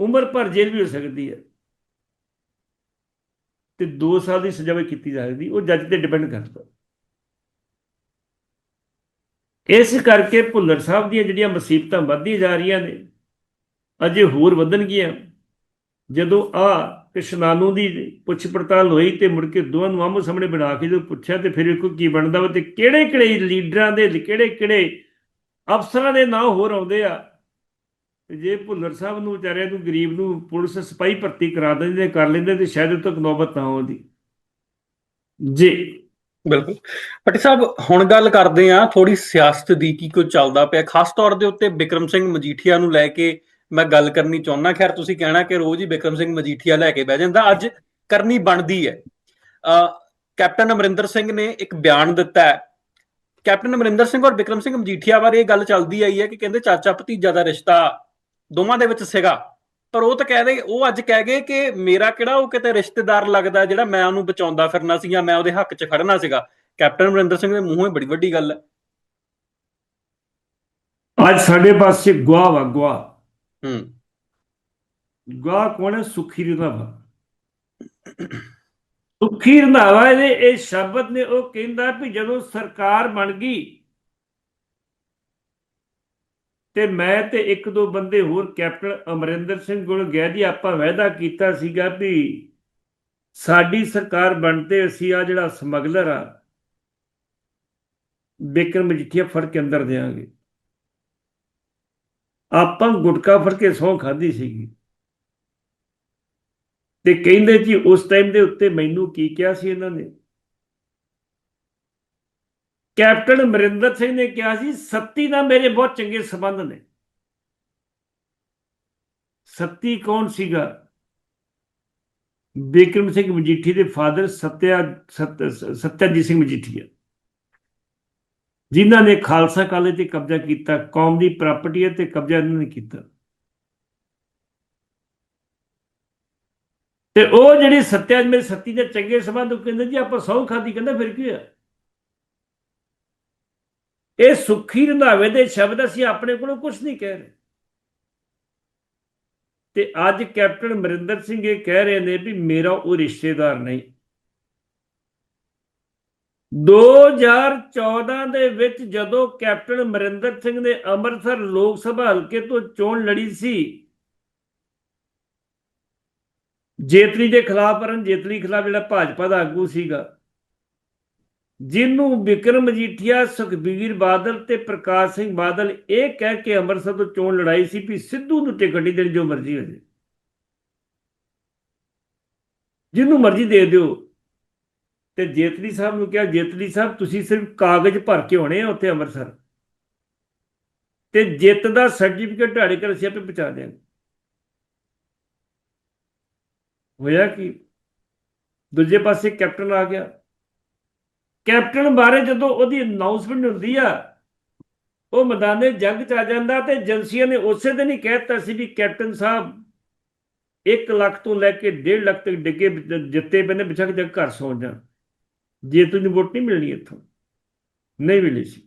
ਉਮਰ ਭਰ ਜੇਲ੍ਹ ਵੀ ਹੋ ਸਕਦੀ ਹੈ। ਤੇ 2 ਸਾਲ ਦੀ ਸਜ਼ਾ ਵੀ ਕੀਤੀ ਜਾ ਸਕਦੀ, ਉਹ ਜੱਜ ਤੇ ਡਿਪੈਂਡ ਕਰਦਾ। ਇਸ ਕਰਕੇ ਭੁੱਲਰ ਸਾਹਿਬ ਦੀਆਂ ਜਿਹੜੀਆਂ ਮੁਸੀਬਤਾਂ ਵੱਧਦੀਆਂ ਜਾ ਰਹੀਆਂ ਨੇ, ਅਜੇ ਹੋਰ ਵਧਣਗੀਆਂ। ਜਦੋਂ ਆ ਕਿਸ਼ਨਾਨੂ ਦੀ ਪੁੱਛ ਪੜਤਾਲ ਹੋਈ ਤੇ ਮੁੜ ਕੇ ਦੋਵਾਂ ਨੂੰ ਆਮੋ ਸਾਹਮਣੇ ਬਣਾ ਕੇ ਜਦੋਂ ਪੁੱਛਿਆ ਤੇ ਫਿਰ ਵੇਖੋ ਕੀ ਬਣਦਾ ਵਾ ਤੇ ਕਿਹੜੇ ਕਿਹੜੇ ਲੀਡਰਾਂ ਦੇ ਕਿਹੜੇ ਕਿਹੜੇ ਅਫਸਰਾਂ ਦੇ ਨਾਂ ਹੋਰ ਆਉਂਦੇ ਆ। ਜੇ ਭੁੱਲਰ ਸਾਹਿਬ ਨੂੰ ਵਿਚਾਰਿਆਂ ਨੂੰ ਗਰੀਬ ਨੂੰ ਪੁਲਿਸ ਸਿਪਾਹੀ ਭਰਤੀ ਕਰਾ ਦਿੰਦੇ, ਕਰ ਲੈਂਦੇ, ਤੇ ਸ਼ਾਇਦ ਉਦੋਂ ਤੱਕ ਨੌਬਤ ਨਾ ਆਉਂਦੀ। ਜੀ। ਬਿਲਕੁਲ। ਪੱਟੀ ਸਾਹਿਬ, ਹੁਣ ਗੱਲ ਕਰਦੇ ਆ ਥੋੜੀ ਸਿਆਸਤ ਦੀ ਕੀ ਕੁਝ ਚੱਲਦਾ ਪਿਆ। ਖਾਸ ਤੌਰ ਦੇ ਉੱਤੇ ਬਿਕਰਮ ਸਿੰਘ ਮਜੀਠੀਆ ਨੂੰ ਲੈ ਕੇ ਮੈਂ ਗੱਲ ਕਰਨੀ ਚਾਹੁੰਦਾ। ਖੈਰ, ਤੁਸੀਂ ਕਹਿਣਾ ਕਿ ਰੋਜ਼ ਹੀ ਬਿਕਰਮ ਸਿੰਘ ਮਜੀਠੀਆ ਲੈ ਕੇ ਬਹਿ ਜਾਂਦਾ। ਅੱਜ ਕਰਨੀ ਬਣਦੀ ਹੈ। ਅ, ਕੈਪਟਨ ਅਮਰਿੰਦਰ ਸਿੰਘ ਨੇ ਇੱਕ ਬਿਆਨ ਦਿੱਤਾ ਹੈ। ਕੈਪਟਨ ਅਮਰਿੰਦਰ ਸਿੰਘ ਔਰ ਬਿਕਰਮ ਸਿੰਘ ਮਜੀਠੀਆ ਬਾਰੇ ਇਹ ਗੱਲ ਚੱਲਦੀ ਆਈ ਹੈ ਕਿ ਕਹਿੰਦੇ ਚਾਚਾ ਭਤੀਜਾ ਦਾ ਰਿਸ਼ਤਾ ਦੋਵਾਂ ਦੇ ਵਿੱਚ ਸੀਗਾ। ਪਰ ਉਹ ਤਾਂ ਕਹਦੇ ਉਹ ਅੱਜ ਕਹਿ ਗਏ ਕਿ ਮੇਰਾ ਕਿਹੜਾ ਉਹ ਕਿਤੇ ਰਿਸ਼ਤੇਦਾਰ ਲੱਗਦਾ ਜਿਹੜਾ ਮੈਂ ਉਹਨੂੰ ਬਚਾਉਂਦਾ ਫਿਰਨਾ ਸੀ ਜਾਂ ਮੈਂ ਉਹਦੇ ਹੱਕ 'ਚ ਖੜਨਾ ਸੀਗਾ। ਕੈਪਟਨ ਅਮਰਿੰਦਰ ਸਿੰਘ ਦੇ ਮੂੰਹੋਂ ਇਹ ਬੜੀ ਵੱਡੀ ਗੱਲ ਹੈ। ਅੱਜ ਸਾਡੇ ਪਾਸੇ ਗਵਾਹ ਵਾ ਗਵਾਹ ਹੂੰ। ਗਵਾਹ ਕੌਣ ਹੈ? ਸੁਖੀ ਰੰਧਾਵਾ। ਸੁਖੀ ਰੰਧਾਵਾ ਦੇ ਇਹ ਸ਼ਬਦ ਨੇ ਉਹ ਕਹਿੰਦਾ ਵੀ ਜਦੋਂ ਸਰਕਾਰ ਬਣ ਗਈ ਤੇ ਮੈਂ ਤੇ ਇੱਕ ਦੋ ਬੰਦੇ ਹੋਰ, ਕੈਪਟਨ ਅਮਰਿੰਦਰ ਸਿੰਘ ਕੋਲ ਗਏ ਜੀ, ਆਪਾਂ ਵਾਅਦਾ ਕੀਤਾ ਸੀਗਾ ਵੀ ਸਾਡੀ ਸਰਕਾਰ ਬਣਦੇ ਅਸੀਂ ਆ ਜਿਹੜਾ ਸਮਗਲਰ ਆ ਬਿਕਰਮ ਮਜੀਠੀਆ ਫੜ ਕੇ ਅੰਦਰ ਦੇਾਂਗੇ ਆਪਾਂ ਗੁਟਕਾ ਫੜ ਕੇ ਸੌਂ ਖਾਦੀ ਸੀਗੀ। ਤੇ ਕਹਿੰਦੇ ਜੀ, ਉਸ ਟਾਈਮ ਦੇ ਉੱਤੇ ਮੈਨੂੰ ਕੀ ਕਿਹਾ ਸੀ ਇਹਨਾਂ ਨੇ? ਕੈਪਟਨ ਅਮਰਿੰਦਰ ਸਿੰਘ ਨੇ ਕਿਹਾ ਸੀ, ਸੱਤੀ ਨਾਲ ਮੇਰੇ ਬਹੁਤ ਚੰਗੇ ਸੰਬੰਧ ਨੇ। ਸੱਤੀ ਕੌਣ ਸੀਗਾ? ਬਿਕਰਮ ਸਿੰਘ ਮਜੀਠੀ ਦੇ ਫਾਦਰ ਸਤਿਆ ਸਤਿਆਜੀਤ ਸਿੰਘ ਮਜੀਠੀਆ ਜਿਨ੍ਹਾਂ ਨੇ ਖਾਲਸਾ ਕਾਲਜ ਤੇ ਕਬਜ਼ਾ ਕੀਤਾ, ਕੌਮ ਦੀ ਪ੍ਰਾਪਰਟੀ ਤੇ ਕਬਜ਼ਾ ਇਹਨਾਂ ਨੇ ਕੀਤਾ। ਤੇ ਉਹ ਜਿਹੜੀ ਸੱਤਿਆ ਮੇਰੇ ਸੱਤੀ ਦੇ ਚੰਗੇ ਸੰਬੰਧ, ਉਹ ਕਹਿੰਦੇ ਜੀ, ਆਪਾਂ ਸੌ ਖਾਦੀ ਕਹਿੰਦਾ ਫਿਰ ਕੀ ਹੋਇਆ? ਇਹ ਸੁਖੀ ਰੰਧਾਵੇ ਦੇ ਸ਼ਬਦ ਅਸੀਂ ਆਪਣੇ ਕੋਲੋਂ ਕੁਝ ਨਹੀਂ ਕਹਿ ਰਹੇ। ਤੇ ਅੱਜ ਕੈਪਟਨ ਅਮਰਿੰਦਰ ਸਿੰਘ ਇਹ ਕਹਿ ਰਹੇ ਨੇ ਵੀ ਮੇਰਾ ਉਹ ਰਿਸ਼ਤੇਦਾਰ ਨਹੀਂ। 2014 ਦੇ ਵਿੱਚ ਜਦੋਂ ਕੈਪਟਨ ਅਮਰਿੰਦਰ ਸਿੰਘ ਨੇ ਅੰਮ੍ਰਿਤਸਰ ਲੋਕ ਸਭਾ ਹਲਕੇ ਤੋਂ ਚੋਣ ਲੜੀ ਸੀ, ਜੇਤਲੀ ਦੇ ਖਿਲਾਫ ਅਰਨ ਜੇਤਲੀ ਖਿਲਾਫ ਜਿਹੜਾ ਭਾਜਪਾ ਦਾ ਆਗੂ ਸੀਗਾ ਜਿਹਨੂੰ ਵਿਕਰਮ ਮਜੀਠੀਆ ਸੁਖਬੀਰ ਬਾਦਲ ਤੇ ਪ੍ਰਕਾਸ਼ ਸਿੰਘ ਬਾਦਲ ਇਹ ਕਹਿ ਕੇ ਅੰਮ੍ਰਿਤਸਰ ਤੋਂ ਚੋਣ ਲੜਾਈ ਸੀ ਵੀ ਸਿੱਧੂ ਨੂੰ ਟਿਕਟ ਨਹੀਂ ਦੇਣੀ ਜੋ ਮਰਜ਼ੀ ਹੋ ਜੇ ਜਿਹਨੂੰ ਮਰਜ਼ੀ ਦੇ ਦਿਓ। ਤੇ ਜੇਤਲੀ ਸਾਹਿਬ ਨੂੰ ਕਿਹਾ, ਜੇਤਲੀ ਸਾਹਿਬ, ਤੁਸੀਂ ਸਿਰਫ ਕਾਗਜ਼ ਭਰ ਕੇ ਆਉਣੇ ਆ ਉੱਥੇ ਅੰਮ੍ਰਿਤਸਰ। ਤੇ ਜਿੱਤ ਦਾ ਸਰਟੀਫਿਕੇਟ ਤੁਹਾਡੇ ਘਰ ਅਸੀਂ ਆਪੇ ਪਹੁੰਚਾ ਦਿਆਂਗੇ। ਹੋਇਆ ਕਿ? ਦੂਜੇ ਪਾਸੇ ਕੈਪਟਨ ਆ ਗਿਆ। ਕੈਪਟਨ ਬਾਰੇ ਜਦੋਂ ਉਹਦੀ ਅਨਾਉਂਸਮੈਂਟ ਹੁੰਦੀ ਆ, ਉਹ ਮੈਦਾਨੇ ਜੰਗ ਚ ਆ ਜਾਂਦਾ ਤੇ ਏਜੰਸੀਆਂ ਨੇ ਉਸੇ ਦਿਨ ਹੀ ਕਹਿਤਾ ਸੀ ਵੀ ਕੈਪਟਨ ਸਾਹਿਬ 1 ਲੱਖ ਤੋਂ ਲੈ ਕੇ 1.5 ਲੱਖ ਤੱਕ ਡਿੱਗੇ ਜਿੱਤੇ ਬੰਨੇ ਬਿਛਕ ਜਾ ਘਰ ਸੌਂ ਜਾਣ। ਜੇ ਤੁਹਾਨੂੰ ਵੋਟ ਨਹੀਂ ਮਿਲਣੀ ਇੱਥੋਂ, ਨਹੀਂ ਮਿਲੀ ਸੀ।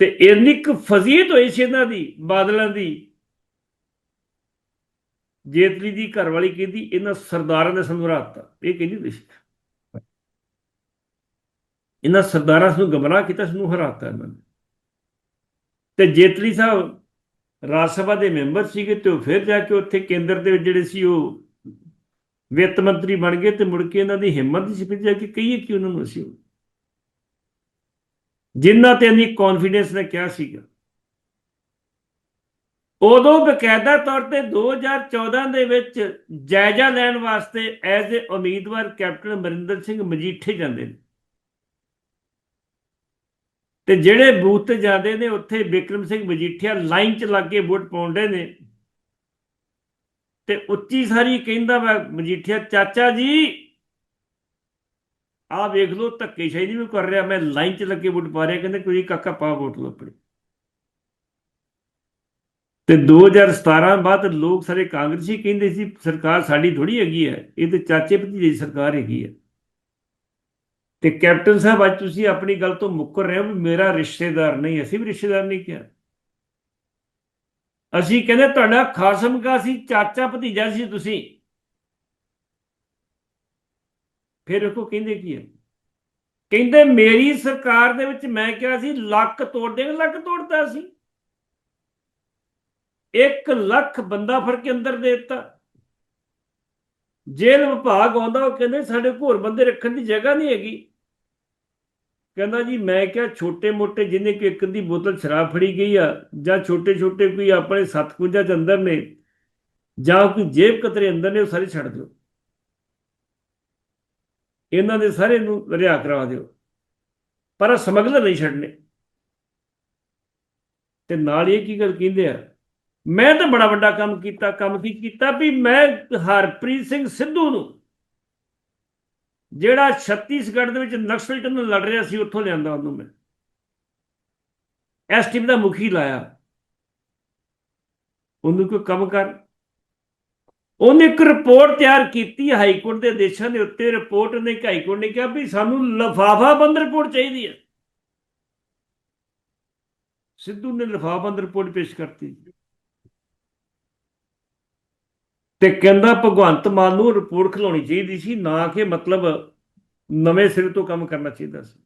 ਤੇ ਇੰਨੀ ਕੁ ਫਜ਼ੀਅਤ ਹੋਈ ਸੀ ਇਹਨਾਂ ਦੀ, ਬਾਦਲਾਂ ਦੀ। ਜੇਤਲੀ ਦੀ ਘਰਵਾਲੀ ਕਹਿੰਦੀ, ਇਹਨਾਂ ਸਰਦਾਰਾਂ ਨੇ ਸਾਨੂੰ ਰਾਤਾ ਇਹ ਕਹਿੰਦੀ ਹੁੰਦੀ ਸੀ। ਇਹਨਾਂ ਸਰਦਾਰਾਂ ਨੂੰ ਗਮਰਾਹ ਕੀਤਾ ਸਾਨੂੰ ਹਰਾਤਾ ਇਹਨਾਂ ਨੇ। ਤੇ ਜੇਤਲੀ ਸਾਹਿਬ ਰਾਜ ਸਭਾ ਦੇ ਮੈਂਬਰ ਸੀਗੇ ਤੇ ਉਹ ਫਿਰ ਜਾ ਕੇ ਉੱਥੇ ਕੇਂਦਰ ਦੇ ਵਿੱਚ ਜਿਹੜੇ ਸੀ ਉਹ ਵਿੱਤ ਮੰਤਰੀ ਬਣ ਗਏ ਤੇ ਮੁੜ ਕੇ ਇਹਨਾਂ ਦੀ ਹਿੰਮਤ ਨਹੀਂ ਸੀ ਫਿਰ ਜਾ ਕੇ ਕਹੀਏ ਕਿ ਉਹਨਾਂ ਨੂੰ ਅਸੀਂ ਜਿੰਨਾ ਤੇ ਇੰਨੀ ਕੌਨਫੀਡੈਂਸ ਨੇ ਕਿਹਾ ਸੀਗਾ। ਉਦੋਂ ਬਕਾਇਦਾ ਤੌਰ ਤੇ 2014 ਦੇ ਵਿੱਚ ਜਾਇਜ਼ਾ ਲੈਣ ਵਾਸਤੇ ਐਜ਼ ਅ ਉਮੀਦਵਾਰ ਕੈਪਟਨ ਅਮਰਿੰਦਰ ਸਿੰਘ ਮਜੀਠੇ ਜਾਂਦੇ ਨੇ। ਤੇ ਜਿਹੜੇ ਬੂਥ ਤੇ ਜਾਂਦੇ ਨੇ, ਉੱਥੇ ਵਿਕਰਮ ਸਿੰਘ ਮਜੀਠੀਆ ਲਾਈਨ 'ਚ ਲੱਗ ਕੇ ਵੋਟ ਪਾਉਂਦੇ ਨੇ। ਤੇ ਉੱਚੀ ਸਾਰੀ ਕਹਿੰਦਾ ਵਾ ਮਜੀਠੀਆ, ਚਾਚਾ ਜੀ, ਆਹ ਵੇਖ ਲਓ, ਧੱਕੇਸ਼ਾਹੀ ਨਹੀਂ ਕਰ ਰਿਹਾ। ਮੈਂ ਲਾਈਨ 'ਚ ਲੱਗੇ ਵੋਟ ਪਾ ਰਿਹਾ। ਕਹਿੰਦੇ ਕੋਈ ਕਾਕਾ ਪਾ ਵੋਟ ਲਓ ਆਪਣੀ। ਤੇ 2017 ਬਾਅਦ ਲੋਕ ਸਾਰੇ ਕਾਂਗਰਸੀ ਕਹਿੰਦੇ ਸੀ, ਸਰਕਾਰ ਸਾਡੀ ਥੋੜੀ ਹੈਗੀ ਹੈ। ਇਹ ਤੇ ਚਾਚੇ ਭਤੀਜੇ ਦੀ ਸਰਕਾਰ ਹੈਗੀ ਹੈ। ਤੇ ਕੈਪਟਨ ਸਾਹਿਬ, ਅੱਜ ਤੁਸੀਂ ਆਪਣੀ ਗੱਲ ਤੋਂ ਮੁੱਕਰ ਰਹੇ ਹੋ ਵੀ ਮੇਰਾ ਰਿਸ਼ਤੇਦਾਰ ਨਹੀਂ, ਅਸੀਂ ਵੀ ਰਿਸ਼ਤੇਦਾਰ ਨਹੀਂ ਕਿਹਾ। ਅਸੀਂ ਕਹਿੰਦੇ ਤੁਹਾਡਾ ਖਾਸਮ ਕਾ ਸੀ, ਚਾਚਾ ਭਤੀਜਾ ਸੀ ਤੁਸੀਂ। ਫਿਰ ਉਹ ਕਹਿੰਦੇ ਕੀ ਹੈ ਕਹਿੰਦੇ ਮੇਰੀ ਸਰਕਾਰ ਦੇ ਵਿੱਚ ਮੈਂ ਕਿਹਾ ਸੀ, ਲੱਕ ਤੋੜ ਦੇ ਲੱਕ ਤੋੜਦਾ ਸੀ। 1 ਲੱਖ ਬੰਦਾ ਫੜ ਕੇ ਅੰਦਰ ਦੇ ਦਿੱਤਾ। ਜੇਲ੍ਹ ਵਿਭਾਗ ਆਉਂਦਾ, ਉਹ ਕਹਿੰਦੇ ਸਾਡੇ ਘੋਰ ਬੰਦੇ ਰੱਖਣ ਦੀ ਜਗ੍ਹਾ ਨਹੀਂ ਹੈਗੀ। ਕਹਿੰਦਾ ਜੀ, ਮੈਂ ਕਿਹਾ ਛੋਟੇ ਮੋਟੇ ਜਿੰਨੇ ਕਿ ਇੱਕ ਦੀ ਬੋਤਲ ਸ਼ਰਾਬ ਫੜੀ ਗਈ ਆ, ਜਾਂ ਛੋਟੇ ਛੋਟੇ ਕੋਈ ਆਪਣੇ ਸਤਕੁੰਜਾ ਦੇ ਅੰਦਰ ਨੇ, ਜਾਂ ਕੋਈ ਜੇਬ ਕਤਰੇ ਅੰਦਰ ਨੇ, ਉਹ ਸਾਰੇ ਛੱਡ ਦਿਓ। ਇਹਨਾਂ ਦੇ ਸਾਰੇ ਨੂੰ ਰਿਆ ਕਰਾ ਦਿਓ। ਪਰ ਸਮਗਲਰ ਨਹੀਂ ਛੱਡਨੇ। ਤੇ ਨਾਲ ਇਹ ਕੀ ਗੱਲ ਕਹਿੰਦੇ ਆ, ਮੈਂ ਤਾਂ ਬੜਾ ਵੱਡਾ ਕੰਮ ਕੀਤਾ, ਕੰਮ ਕੀ ਕੀਤਾ ਵੀ ਮੈਂ ਹਰਪ੍ਰੀਤ ਸਿੰਘ ਸਿੱਧੂ ਨੂੰ ਜਿਹੜਾ ਛੱਤੀਸਗੜ੍ਹ ਦੇ ਵਿੱਚ ਨਕਸਲ ਨਾਲ ਲੜ ਰਿਹਾ ਸੀ, ਉੱਥੋਂ ਲਿਆਂਦਾ ਉਹਨੂੰ ਮੈਂ। ਐਸ ਟੀਮ ਦਾ ਮੁਖੀ ਲਾਇਆ। ਉਹਨੂੰ ਕੋਈ ਕੰਮ ਕਰ। ਉਹਨੇ ਇੱਕ ਰਿਪੋਰਟ ਤਿਆਰ ਕੀਤੀ ਹਾਈ ਕੋਰਟ ਦੇ ਆਦੇਸ਼ਾਂ ਦੇ ਉੱਤੇ। ਰਿਪੋਰਟ ਨੇ ਹਾਈ ਕੋਰਟ ਨੇ ਕਿਹਾ ਵੀ ਸਾਨੂੰ ਲਫਾਫਾ ਬੰਦ ਰਿਪੋਰਟ ਚਾਹੀਦੀ ਹੈ। ਸਿੱਧੂ ਨੇ ਲਫਾਫਾ ਬੰਦ ਰਿਪੋਰਟ ਪੇਸ਼ ਕਰਤੀ। ਤੇ ਕਹਿੰਦਾ ਭਗਵੰਤ ਮਾਨ ਨੂੰ ਰਿਪੋਰਟ ਖਿਲਾਉਣੀ ਚਾਹੀਦੀ ਸੀ, ਨਾ ਕਿ ਮਤਲਬ ਨਵੇਂ ਸਿਰੇ ਤੋਂ ਕੰਮ ਕਰਨਾ ਚਾਹੀਦਾ ਸੀ।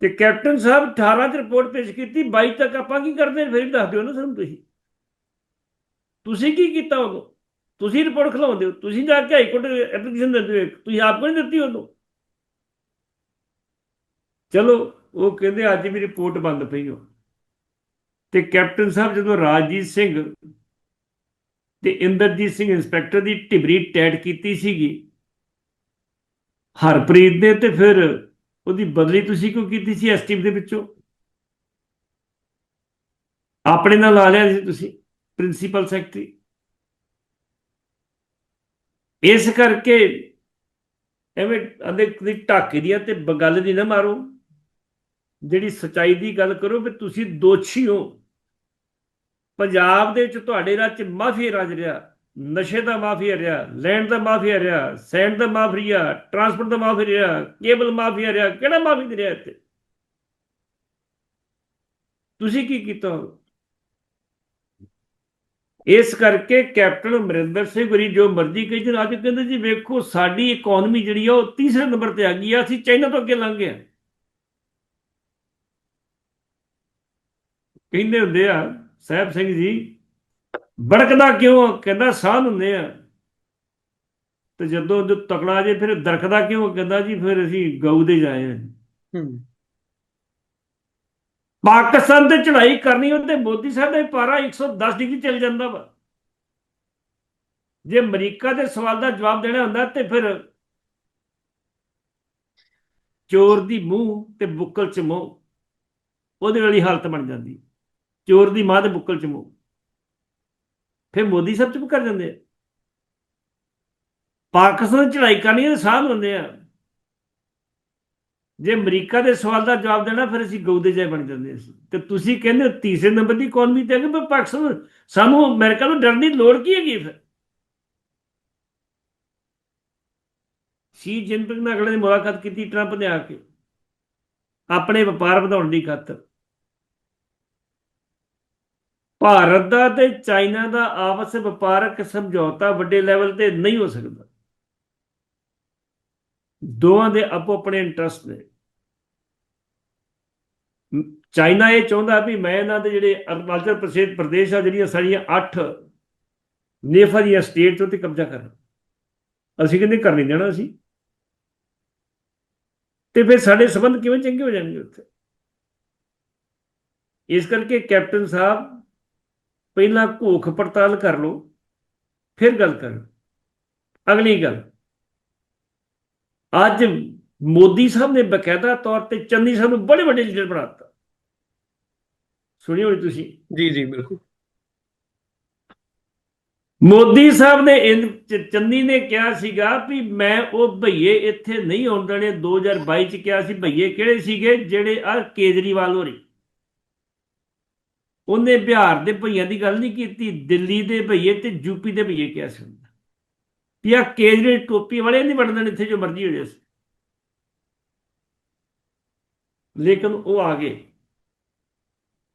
ਤੇ ਕੈਪਟਨ ਸਾਹਿਬ 18 ਚ ਰਿਪੋਰਟ ਪੇਸ਼ ਕੀਤੀ 22 ਤੱਕ ਆਪਾਂ ਕੀ ਕਰਦੇ ਫਿਰ ਦੱਸ ਦਿਓ ਨਾ ਸਾਨੂੰ ਤੁਸੀਂ। ਤੁਸੀਂ ਕੀ ਕੀਤਾ ਉਦੋਂ? ਤੁਸੀਂ ਰਿਪੋਰਟ ਖਿਲਾਉਂਦੇ ਹੋ। ਤੁਸੀਂ ਜਾ ਕੇ ਹਾਈ ਕੋਰਟ ਐਪਲੀਕੇਸ਼ਨ ਦਿੰਦੇ ਹੋ ਤੁਸੀਂ ਆਪ ਕੋਈ ਦਿੱਤੀ ਉਦੋਂ? ਚਲੋ, ਉਹ ਕਹਿੰਦੇ ਅੱਜ ਵੀ ਰਿਪੋਰਟ ਬੰਦ ਪਈ ਹੋ ਤੇ ਕੈਪਟਨ ਸਾਹਿਬ ਜਦੋਂ ਰਾਜਜੀਤ ਸਿੰਘ ਤੇ ਇੰਦਰਜੀਤ ਸਿੰਘ ਇੰਸਪੈਕਟਰ ਦੀ ਢਿਬਰੀ ਟੈਟ ਕੀਤੀ ਸੀਗੀ। ਹਰਪ੍ਰੀਤ ਨੇ ਤੇ ਫਿਰ ਉਹਦੀ ਬਦਲੀ ਤੁਸੀਂ ਕਿਉਂ ਕੀਤੀ ਸੀ ਐਸਟੀਮ ਦੇ ਵਿੱਚੋਂ? ਆਪਣੇ ਨਾਲ ਲਾ ਲਿਆ ਸੀ ਤੁਸੀਂ ਪ੍ਰਿੰਸੀਪਲ ਸੈਕਟਰੀ ਇਸ ਕਰਕੇ ਐਵੇਂ ਆਂਦੇ ਦੀ ਢਾਕੇ ਦੀਆਂ ਤੇ ਗੱਲ ਦੀ ਨਾ ਮਾਰੋ। ਜਿਹੜੀ ਸਚਾਈ ਦੀ ਗੱਲ ਕਰੋ ਵੀ ਤੁਸੀਂ ਦੋਸ਼ੀ ਹੋ। ਪੰਜਾਬ ਦੇ ਵਿੱਚ ਤੁਹਾਡੇ ਰਾਜ ਚ ਮਾਫੀਆ ਰਾਜ ਰਿਹਾ, ਨਸ਼ੇ ਦਾ ਮਾਫੀਆ ਰਿਹਾ, ਲੈਂਡ ਦਾ ਮਾਫੀਆ ਰਿਹਾ, ਸੈਂਡ ਦਾ ਮਾਫੀਆ ਟਰਾਂਸਪੋਰਟ ਦਾ ਮਾਫੀਆ ਰਿਹਾ, ਕੇਬਲ ਮਾਫੀਆ ਰਿਹਾ, ਕਿਹੜਾ ਮਾਫੀ ਰਿਹਾ ਇੱਥੇ? ਤੁਸੀਂ ਕੀ ਕੀਤਾ? ਇਸ ਕਰਕੇ ਕੈਪਟਨ ਅਮਰਿੰਦਰ ਸਿੰਘ ਗੁਰੀ ਜੋ ਮਰਜ਼ੀ ਕਹੀ ਜਨ ਅੱਜ ਕਹਿੰਦੇ ਜੀ ਵੇਖੋ, ਸਾਡੀ ਇਕਨੋਮੀ ਜਿਹੜੀ ਆ ਉਹ ਤੀਸਰੇ ਨੰਬਰ ਤੇ ਆ ਗਈ ਆ, ਅਸੀਂ ਚਾਈਨਾ ਤੋਂ ਅੱਗੇ ਲੰਘ ਗਏ ਕਹਿੰਦੇ ਹੁੰਦੇ ਆ ਸਾਹਿਬ ਸਿੰਘ ਜੀ ਬੜਕਦਾ ਕਿਉਂ? ਕਹਿੰਦਾ ਸਾਹ ਹੁੰਦੇ ਆ। ਤੇ ਜਦੋਂ ਜੋ ਤਕੜਾ ਜੇ ਫਿਰ ਦਰਖਦਾ ਕਿਉਂ? ਕਹਿੰਦਾ ਜੀ ਫਿਰ ਅਸੀਂ ਗਊ ਦੇ ਜਾਏ ਹੂੰ। ਪਾਕਿਸਤਾਨ ਤੇ ਚੜ੍ਹਾਈ ਕਰਨੀ ਉਹਦੇ ਮੋਦੀ ਸਾਹਿਬ ਦਾ ਪਾਰਾ 110 ਡਿਗਰੀ ਚੱਲ ਜਾਂਦਾ ਵਾ। ਜੇ ਅਮਰੀਕਾ ਦੇ ਸਵਾਲ ਦਾ ਜਵਾਬ ਦੇਣਾ ਹੁੰਦਾ ਤੇ ਫਿਰ ਚੋਰ ਦੀ ਮੂੰਹ ਤੇ ਬੁੱਕਲ ਚ ਮੂੰਹ ਉਹਦੇ ਵਾਲੀ ਹਾਲਤ ਬਣ ਜਾਂਦੀ। ਚੋਰ ਦੀ ਮਾਂ ਦੇ ਬੁੱਕਲ ਚ ਮੂੰਹ। ਫਿਰ ਮੋਦੀ ਸਾਹਿਬ ਚੁੱਪ ਕਰ ਜਾਂਦੇ ਆ। ਪਾਕਿਸਤਾਨ ਚੜਾਈ ਕਰਨੀ ਤੇ ਸਾਹ ਹੁੰਦੇ ਆ। ਜੇ ਅਮਰੀਕਾ ਦੇ ਸਵਾਲ ਦਾ ਜਵਾਬ ਦੇਣਾ, ਫਿਰ ਅਸੀਂ ਗਊਦੇ ਦੇ ਬਣ ਜਾਂਦੇ ਸੀ ਤੇ ਤੁਸੀਂ ਕਹਿੰਦੇ ਹੋ ਤੀਸਰੇ ਨੰਬਰ ਦੀ ਇਕਨੋਮੀ ਤੇ ਆ ਕਿ ਪਾਕਿਸਤਾਨ ਸਾਨੂੰ ਅਮਰੀਕਾ ਤੋਂ ਡਰਨ ਦੀ ਲੋੜ ਕੀ ਹੈਗੀ ਫਿਰ? ਸ਼ੀ ਜਿਨਪਿੰਗ ਨਾਲ ਅਗਲੇ ਨੇ ਮੁਲਾਕਾਤ ਕੀਤੀ ਟਰੰਪ ਨੇ ਆ ਕੇ। ਆਪਣੇ ਵਪਾਰ ਵਧਾਉਣ ਦੀ ਖਾਤਰ। ਭਾਰਤ ਦਾ ਤੇ ਚਾਈਨਾ ਦਾ ਆਪਸ ਵਪਾਰਕ ਸਮਝੌਤਾ ਵੱਡੇ ਲੈਵਲ ਤੇ ਨਹੀਂ ਹੋ ਸਕਦਾ। ਦੋਵਾਂ ਦੇ ਆਪੋ ਆਪਣੇ ਇੰਟਰਸਟ ਨੇ। ਚਾਈਨਾ ਇਹ ਚਾਹੁੰਦਾ ਵੀ ਮੈਂ ਇਹਨਾਂ ਦੇ ਜਿਹੜੇ ਅਰੁਣਾਚਲ ਪ੍ਰਦੇਸ਼ ਪ੍ਰਦੇਸ਼ ਆ ਜਿਹੜੀਆਂ ਸਾਡੀਆਂ 8 ਨੇਫਾ ਦੀਆਂ ਸਟੇਟ ਤੋਂ ਤੇ ਕਬਜ਼ਾ ਕਰਾਂ ਅਸੀਂ ਕਹਿੰਦੇ ਕਰ ਨਹੀਂ ਦੇਣਾ ਅਸੀਂ। ਤੇ ਫਿਰ ਸਾਡੇ ਸਬੰਧ ਕਿਵੇਂ ਚੰਗੇ ਹੋ ਜਾਣਗੇ ਉੱਥੇ? ਇਸ ਕਰਕੇ ਕੈਪਟਨ ਸਾਹਿਬ ਪਹਿਲਾਂ ਘੋਖ ਪੜਤਾਲ ਕਰ ਲਓ ਫਿਰ ਗੱਲ ਕਰੋ। ਅਗਲੀ ਗੱਲ ਅੱਜ ਮੋਦੀ ਸਾਹਿਬ ਨੇ ਬਕਾਇਦਾ ਤੌਰ ਤੇ ਚੰਨੀ ਸਾਹਿਬ ਨੂੰ ਬੜੇ ਵੱਡੇ ਲੀਡਰ ਬਣਾਤਾ ਸੁਣੀ ਹੋਣੀ ਤੁਸੀਂ। ਜੀ ਜੀ ਬਿਲਕੁਲ। ਮੋਦੀ ਸਾਹਿਬ ਨੇ ਚੰਨੀ ਨੇ ਕਿਹਾ ਸੀਗਾ ਵੀ ਮੈਂ ਉਹ ਭਈਏ ਇੱਥੇ ਨਹੀਂ ਆਉਣ ਦੇਣੇ। 2022 ਚ ਕਿਹਾ ਸੀ ਭਈਏ ਕਿਹੜੇ ਸੀਗੇ? ਜਿਹੜੇ ਆ ਕੇਜਰੀਵਾਲ ਹੋਰੀ। ਉਹਨੇ ਬਿਹਾਰ ਦੇ ਭਈਆਂ ਦੀ ਗੱਲ ਨਹੀਂ ਕੀਤੀ ਦਿੱਲੀ ਦੇ ਭਈਏ ਤੇ ਯੂਪੀ ਦੇ ਭਈਏ ਕਿਹਾ ਸੀ ਉਹਨੇ। ਵੀ ਆ ਕੇਜਰੀ ਟੋਪੀ ਵਾਲੇ ਨਹੀਂ ਵੜਦੇ ਨੇ ਇੱਥੇ ਜੋ ਮਰਜ਼ੀ ਹੋ ਜਾਏ ਲੇਕਿਨ ਉਹ ਆ ਗਏ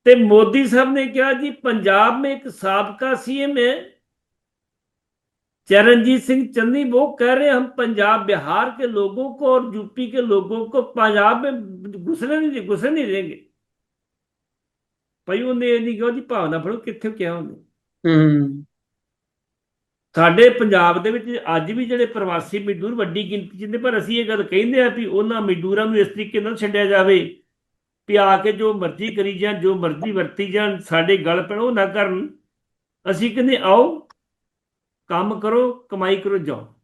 ਤੇ ਮੋਦੀ ਸਾਹਿਬ ਨੇ ਕਿਹਾ ਜੀ ਪੰਜਾਬ में एक साबका सीएम है चरणजीत सिंह चन्नी वो कह रहे हैं हम पंजाब बिहार के लोगों को और यूपी के लोगों को पंजाब में घुसने नहीं घुसने नहीं देंगे ਭਾਈ ਉਹਨੇ ਇਹ ਨਹੀਂ ਕਿਹਾ ਜੀ ਭਾਵਨਾ ਫੜੋ ਕਿੱਥੇ ਕਿਹਾ ਉਹਨੇ। ਹੂੰ। ਸਾਡੇ ਪੰਜਾਬ ਦੇ ਵਿੱਚ ਅੱਜ ਵੀ ਜਿਹੜੇ ਪ੍ਰਵਾਸੀ ਮਜ਼ਦੂਰ ਵੱਡੀ ਗਿਣਤੀ ਚ ਨੇ ਪਰ ਅਸੀਂ ਇਹ ਗੱਲ ਕਹਿੰਦੇ ਆ ਵੀ ਉਹਨਾਂ ਮਜ਼ਦੂਰਾਂ ਨੂੰ ਇਸ ਤਰੀਕੇ ਨਾਲ ਛੱਡਿਆ ਜਾਵੇ ਵੀ ਆ ਕੇ ਜੋ ਮਰਜ਼ੀ ਕਰੀ ਜਾਣ ਜੋ ਮਰਜ਼ੀ ਵਰਤੀ ਜਾਣ ਸਾਡੇ ਗਲ ਪੈਣ ਉਹ ਨਾ ਕਰਨ। ਅਸੀਂ ਕਹਿੰਦੇ ਆਓ ਕੰਮ ਕਰੋ ਕਮਾਈ ਕਰੋ ਜਾਓ।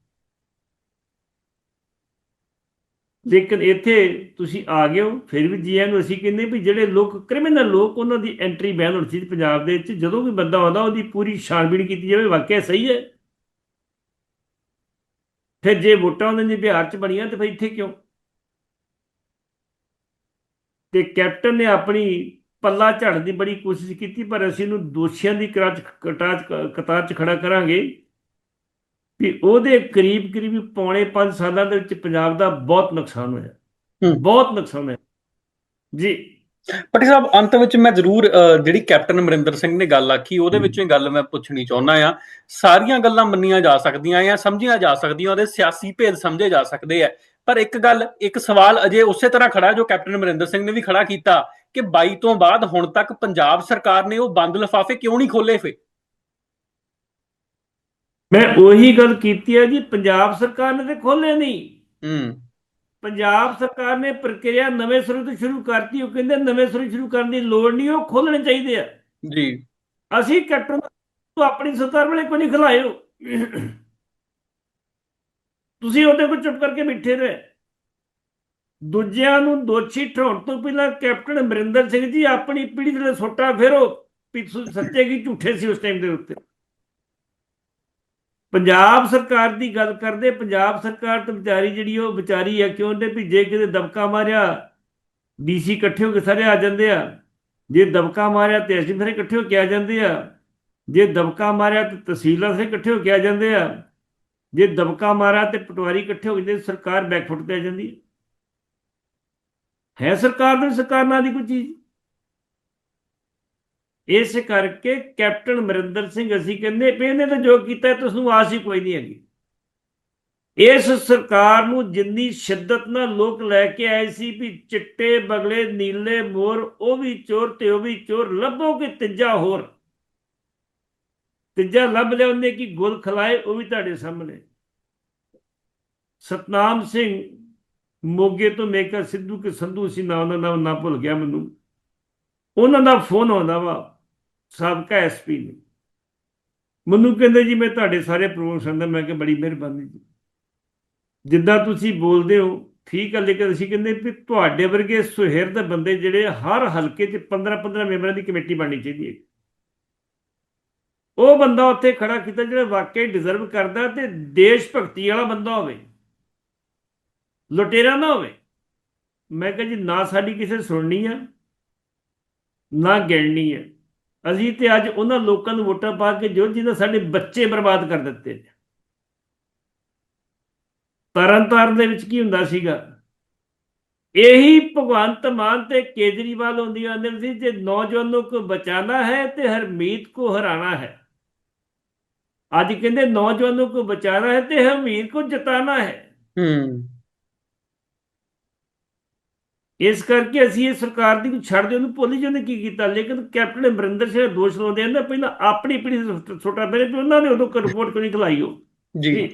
ਲੇਕਿਨ ਇੱਥੇ ਤੁਸੀਂ ਆ ਗਏ ਹੋ, ਫਿਰ ਵੀ ਜੀਆਂ ਨੂੰ ਅਸੀਂ ਕਹਿੰਦੇ ਵੀ ਜਿਹੜੇ ਲੋਕ ਕ੍ਰਿਮੀਨਲ ਲੋਕ, ਉਹਨਾਂ ਦੀ ਐਂਟਰੀ ਬੈਨ ਹੋਣੀ ਚਾਹੀਦੀ ਪੰਜਾਬ ਦੇ ਵਿੱਚ। ਜਦੋਂ ਵੀ ਬੰਦਾ ਆਉਂਦਾ, ਉਹਦੀ ਪੂਰੀ ਛਾਣਬੀਣ ਕੀਤੀ ਜਾਵੇ, ਵਾਕਿਆ ਸਹੀ ਹੈ। ਫਿਰ ਜੇ ਵੋਟਾਂ ਉਹਨਾਂ ਦੀ ਬਿਹਾਰ 'ਚ ਬਣੀਆਂ, ਤੇ ਫਿਰ ਇੱਥੇ ਕਿਉਂ? ਤੇ ਕੈਪਟਨ ਨੇ ਆਪਣੀ ਪੱਲਾ ਝੜਨ ਦੀ ਬੜੀ ਕੋਸ਼ਿਸ਼ ਕੀਤੀ, ਪਰ ਅਸੀਂ ਨੂੰ ਦੋਸ਼ੀਆਂ ਦੀ ਕਰਾਚ, ਕਟਾਚ, ਕਤਾਰ 'ਚ ਖੜਾ ਕਰਾਂਗੇ। ਵੀ ਉਹਦੇ ਕਰੀਬ ਕਰੀਬ ਪੌਣੇ 5 ਸਾਲਾਂ ਦੇ ਵਿੱਚ ਪੰਜਾਬ ਦਾ ਬਹੁਤ ਨੁਕਸਾਨ ਹੋਇਆ। ਬਹੁਤ ਨੁਕਸਾਨ ਹੋਇਆ। ਜੀ। ਪਟੀ ਸਾਹਿਬ ਅੰਤ ਵਿੱਚ ਮੈਂ ਜ਼ਰੂਰ ਜਿਹੜੀ ਕੈਪਟਨ ਅਮਰਿੰਦਰ ਸਿੰਘ ਨੇ ਗੱਲ ਆਖੀ ਉਹਦੇ ਵਿੱਚੋਂ ਹੀ ਗੱਲ ਮੈਂ ਪੁੱਛਣੀ ਚਾਹੁੰਦਾ ਆ ਸਾਰੀਆਂ ਗੱਲਾਂ ਮੰਨੀਆਂ ਜਾ ਸਕਦੀਆਂ ਆ ਸਮਝੀਆਂ ਜਾ ਸਕਦੀਆਂ ਉਹਦੇ ਸਿਆਸੀ ਭੇਦ ਸਮਝੇ ਜਾ ਸਕਦੇ ਆ। ਪਰ ਇੱਕ ਗੱਲ ਇੱਕ ਸਵਾਲ ਅਜੇ ਉਸੇ ਤਰ੍ਹਾਂ ਖੜਾ ਜੋ ਕੈਪਟਨ ਅਮਰਿੰਦਰ ਸਿੰਘ ਨੇ ਵੀ ਖੜਾ ਕੀਤਾ ਕਿ 22 ਤੋਂ ਬਾਅਦ ਹੁਣ ਤੱਕ ਪੰਜਾਬ ਸਰਕਾਰ ਨੇ ਉਹ ਬੰਦ ਲਿਫਾਫੇ ਕਿਉਂ ਨਹੀਂ ਖੋਲੇ ਫੇ? ਮੈਂ ਉਹੀ ਗੱਲ ਕੀਤੀ ਹੈ ਜੀ ਪੰਜਾਬ ਸਰਕਾਰ ਨੇ ਤੇ ਖੋਲੇ ਨਹੀਂ। ਹੂੰ। ਪੰਜਾਬ ਸਰਕਾਰ ਨੇ ਪ੍ਰਕਿਰਿਆ ਨਵੇਂ ਸਿਰੇ ਤੋਂ ਸ਼ੁਰੂ ਕਰਤੀ ਉਹ ਕਹਿੰਦੇ ਨਵੇਂ ਸਿਰੇ ਸ਼ੁਰੂ ਕਰਨ ਦੀ ਲੋੜ ਨਹੀਂ ਉਹ ਖੋਲਣੇ ਚਾਹੀਦੇ ਆ। ਜੀ। ਅਸੀਂ ਕੈਪਟਨ ਤੋਂ ਆਪਣੀ ਸਰਕਾਰ ਵੇਲੇ ਕੋਈ ਨਹੀਂ ਖਿਲਾਇਓ? ਤੁਸੀਂ ਉਹਦੇ ਕੋਲ ਚੁੱਪ ਕਰਕੇ ਬੈਠੇ ਰਹੇ। ਦੂਜਿਆਂ ਨੂੰ ਦੋਸ਼ੀ ਠਹਿਰਾਉਣ ਤੋਂ ਪਹਿਲਾਂ ਕੈਪਟਨ ਅਮਰਿੰਦਰ ਸਿੰਘ ਜੀ ਆਪਣੀ ਪੀੜ੍ਹੀ ਦੇ ਸੋਟਾ ਫੇਰੋ ਤੁਸੀਂ ਸੱਚੇ ਕੀ ਝੂਠੇ ਸੀ ਉਸ ਟਾਈਮ ਦੇ ਉੱਤੇ। ਪੰਜਾਬ ਸਰਕਾਰ ਦੀ ਗੱਲ ਕਰਦੇ, ਪੰਜਾਬ ਸਰਕਾਰ ਤਾਂ ਵਿਚਾਰੀ ਜਿਹੜੀ ਉਹ ਵਿਚਾਰੀ ਆ, ਕਿਉਂ ਉਹਨੇ ਵੀ ਜੇ ਕਿਤੇ ਦਬਕਾ ਮਾਰਿਆ? ਡੀਸੀ ਇਕੱਠੇ ਹੋ ਕੇ ਸਾਰੇ ਆ ਜਾਂਦੇ ਆ। ਜੇ ਦਬਕਾ ਮਾਰਿਆ ਤੇ ਅਸੀਂ ਸਾਰੇ ਇਕੱਠੇ ਹੋ ਕੇ ਆ ਜਾਂਦੇ ਆ। ਜੇ ਦਬਕਾ ਮਾਰਿਆ ਤੇ ਤਹਿਸੀਲਦਾਰ ਸਾਰੇ ਇਕੱਠੇ ਹੋ ਕੇ ਆ ਜਾਂਦੇ ਆ। ਜੇ ਦਬਕਾ ਮਾਰਿਆ ਤੇ ਪਟਵਾਰੀ ਇਕੱਠੇ ਹੋ ਜਾਂਦੇ, ਸਰਕਾਰ ਬੈਕਫੁੱਟ ਤੇ ਆ ਜਾਂਦੀ ਹੈ ਸਰਕਾਰ ਨੂੰ ਸਰਕਾਰ ਨਾਲ ਦੀ ਕੋਈ ਚੀਜ਼? ਇਸ ਕਰਕੇ ਕੈਪਟਨ ਅਮਰਿੰਦਰ ਸਿੰਘ ਅਸੀਂ ਕਹਿੰਦੇ ਵੀ ਇਹਨੇ ਤਾਂ ਜੋ ਕੀਤਾ ਤੁਸੀਂ ਆਸ ਹੀ ਕੋਈ ਨਹੀਂ ਹੈਗੀ। ਇਸ ਸਰਕਾਰ ਨੂੰ ਜਿੰਨੀ ਸ਼ਿੱਦਤ ਨਾਲ ਲੋਕ ਲੈ ਕੇ ਆਏ ਸੀ ਵੀ ਚਿੱਟੇ, ਬਗਲੇ, ਨੀਲੇ, ਮੋਰ, ਉਹ ਵੀ ਚੋਰ ਤੇ ਉਹ ਵੀ ਚੋਰ, ਲੱਭੋ ਕਿ ਤੀਜਾ ਹੋਰ? ਤੀਜਾ ਲੱਭ ਲਿਆ ਉਹਨੇ ਕੀ ਗੁਲ ਖਲਾਏ, ਉਹ ਵੀ ਤੁਹਾਡੇ ਸਾਹਮਣੇ। ਸਤਨਾਮ ਸਿੰਘ ਮੋਗੇ ਤੋਂ ਮੇਕਾ ਸਿੱਧੂ ਕੇ ਸੰਧੂ ਸੀ ਨਾ ਉਹਨਾਂ ਦਾ ਨਾ ਭੁੱਲ ਗਿਆ ਮੈਨੂੰ। ਉਹਨਾਂ ਦਾ ਫੋਨ ਆਉਂਦਾ ਵਾ। ਸਾਬਕਾ ਐਸਪੀ ਨੇ। ਮੈਨੂੰ ਕਹਿੰਦੇ ਜੀ, ਮੈਂ ਤੁਹਾਡੇ ਸਾਰੇ ਪ੍ਰੋਗਰਾਮ ਦਾ, ਮੈਂ ਕਿਹਾ ਬੜੀ ਮਿਹਰਬਾਨੀ ਜੀ। ਜਿੱਦਾਂ ਤੁਸੀਂ ਬੋਲਦੇ ਹੋ, ਠੀਕ ਹੈ ਲੇਕਿਨ ਅਸੀਂ ਕਹਿੰਦੇ ਵੀ ਤੁਹਾਡੇ ਵਰਗੇ ਸੁਹਿਰਦ ਬੰਦੇ ਜਿਹੜੇ ਹਰ ਹਲਕੇ 'ਚ 15 15 ਮੈਂਬਰਾਂ ਦੀ ਕਮੇਟੀ ਬਣਨੀ ਚਾਹੀਦੀ ਹੈ। ਉਹ ਬੰਦਾ ਉੱਥੇ ਖੜਾ ਕੀਤਾ ਜਿਹੜਾ ਵਾਕਈ ਡਿਜ਼ਰਵ ਕਰਦਾ ਤੇ ਦੇਸ਼ ਭਗਤੀ ਵਾਲਾ ਬੰਦਾ ਹੋਵੇ। ਲੁਟੇਰਾ ਨਾ ਹੋਵੇ। ਮੈਂ ਕਿਹਾ ਜੀ, ਨਾ ਸਾਡੀ ਕਿਸੇ ਸੁਣਨੀ ਆ, ਨਾ ਗਿਣਨੀ ਹੈ ਅਸੀਂ ਤੇ ਅੱਜ ਉਹਨਾਂ ਲੋਕਾਂ ਨੂੰ ਵੋਟਾਂ ਪਾ ਕੇ ਜੋ ਜਿਹਨਾਂ ਸਾਡੇ ਬੱਚੇ ਬਰਬਾਦ ਕਰ ਦਿੱਤੇ ਨੇ। ਤਰਨਤਾਰਨ ਦੇ ਵਿੱਚ ਕੀ ਹੁੰਦਾ ਸੀਗਾ? ਇਹੀ ਭਗਵੰਤ ਮਾਨ ਤੇ ਕੇਜਰੀਵਾਲ ਹੁੰਦੀਆਂ ਆਂਦੇ ਸੀ ਜੇ ਨੌਜਵਾਨ ਨੂੰ ਕੋ ਬਚਾਣਾ ਹੈ ਤੇ ਹਰਮੀਤ ਕੋ ਹਰਾਣਾ ਹੈ। ਅੱਜ ਕਹਿੰਦੇ ਨੌਜਵਾਨ ਨੂੰ ਕੋ ਬਚਾਣਾ ਹੈ ਤੇ ਹਰਮੀਤ ਕੋ ਜਿਤਾਣਾ ਹੈ। ਹੂੰ। ਇਸ ਕਰਕੇ ਅਸੀਂ ਇਹ ਸਰਕਾਰ ਦੀ ਨੂੰ ਛੱਡ ਦੇ ਉਹਨੂੰ ਭੁੱਲ ਜੀ ਉਹਨੇ ਕੀ ਕੀਤਾ। ਲੇਕਿਨ ਕੈਪਟਨ ਅਮਰਿੰਦਰ ਸਿੰਘ ਦੋਸ਼ ਲਾਉਂਦੇ ਆ ਨਾ ਪਹਿਲਾਂ ਆਪਣੀ ਪੀੜ੍ਹੀ ਦੇ ਛੋਟਾ ਮੇਰੇ ਵੀ ਉਹਨਾਂ ਨੇ ਉਦੋਂ ਰਿਪੋਰਟ ਕਿਉਂ ਨਹੀਂ ਖਲਾਈ ਉਹ। ਜੀ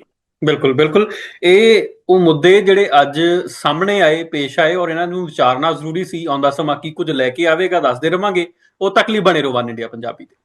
ਬਿਲਕੁਲ ਬਿਲਕੁਲ। ਇਹ ਉਹ ਮੁੱਦੇ ਜਿਹੜੇ ਅੱਜ ਸਾਹਮਣੇ ਆਏ ਪੇਸ਼ ਆਏ ਔਰ ਇਹਨਾਂ ਨੂੰ ਵਿਚਾਰਨਾ ਜ਼ਰੂਰੀ ਸੀ। ਆਉਂਦਾ ਸਮਾਂ ਕੀ ਕੁਝ ਲੈ ਕੇ ਆਵੇਗਾ ਦੱਸਦੇ ਰਵਾਂਗੇ। ਉਹ ਤੱਕ ਲਈ ਬਣੇ ਰਹੋ ਵਨ ਇੰਡੀਆ ਪੰਜਾਬੀ ਤੇ।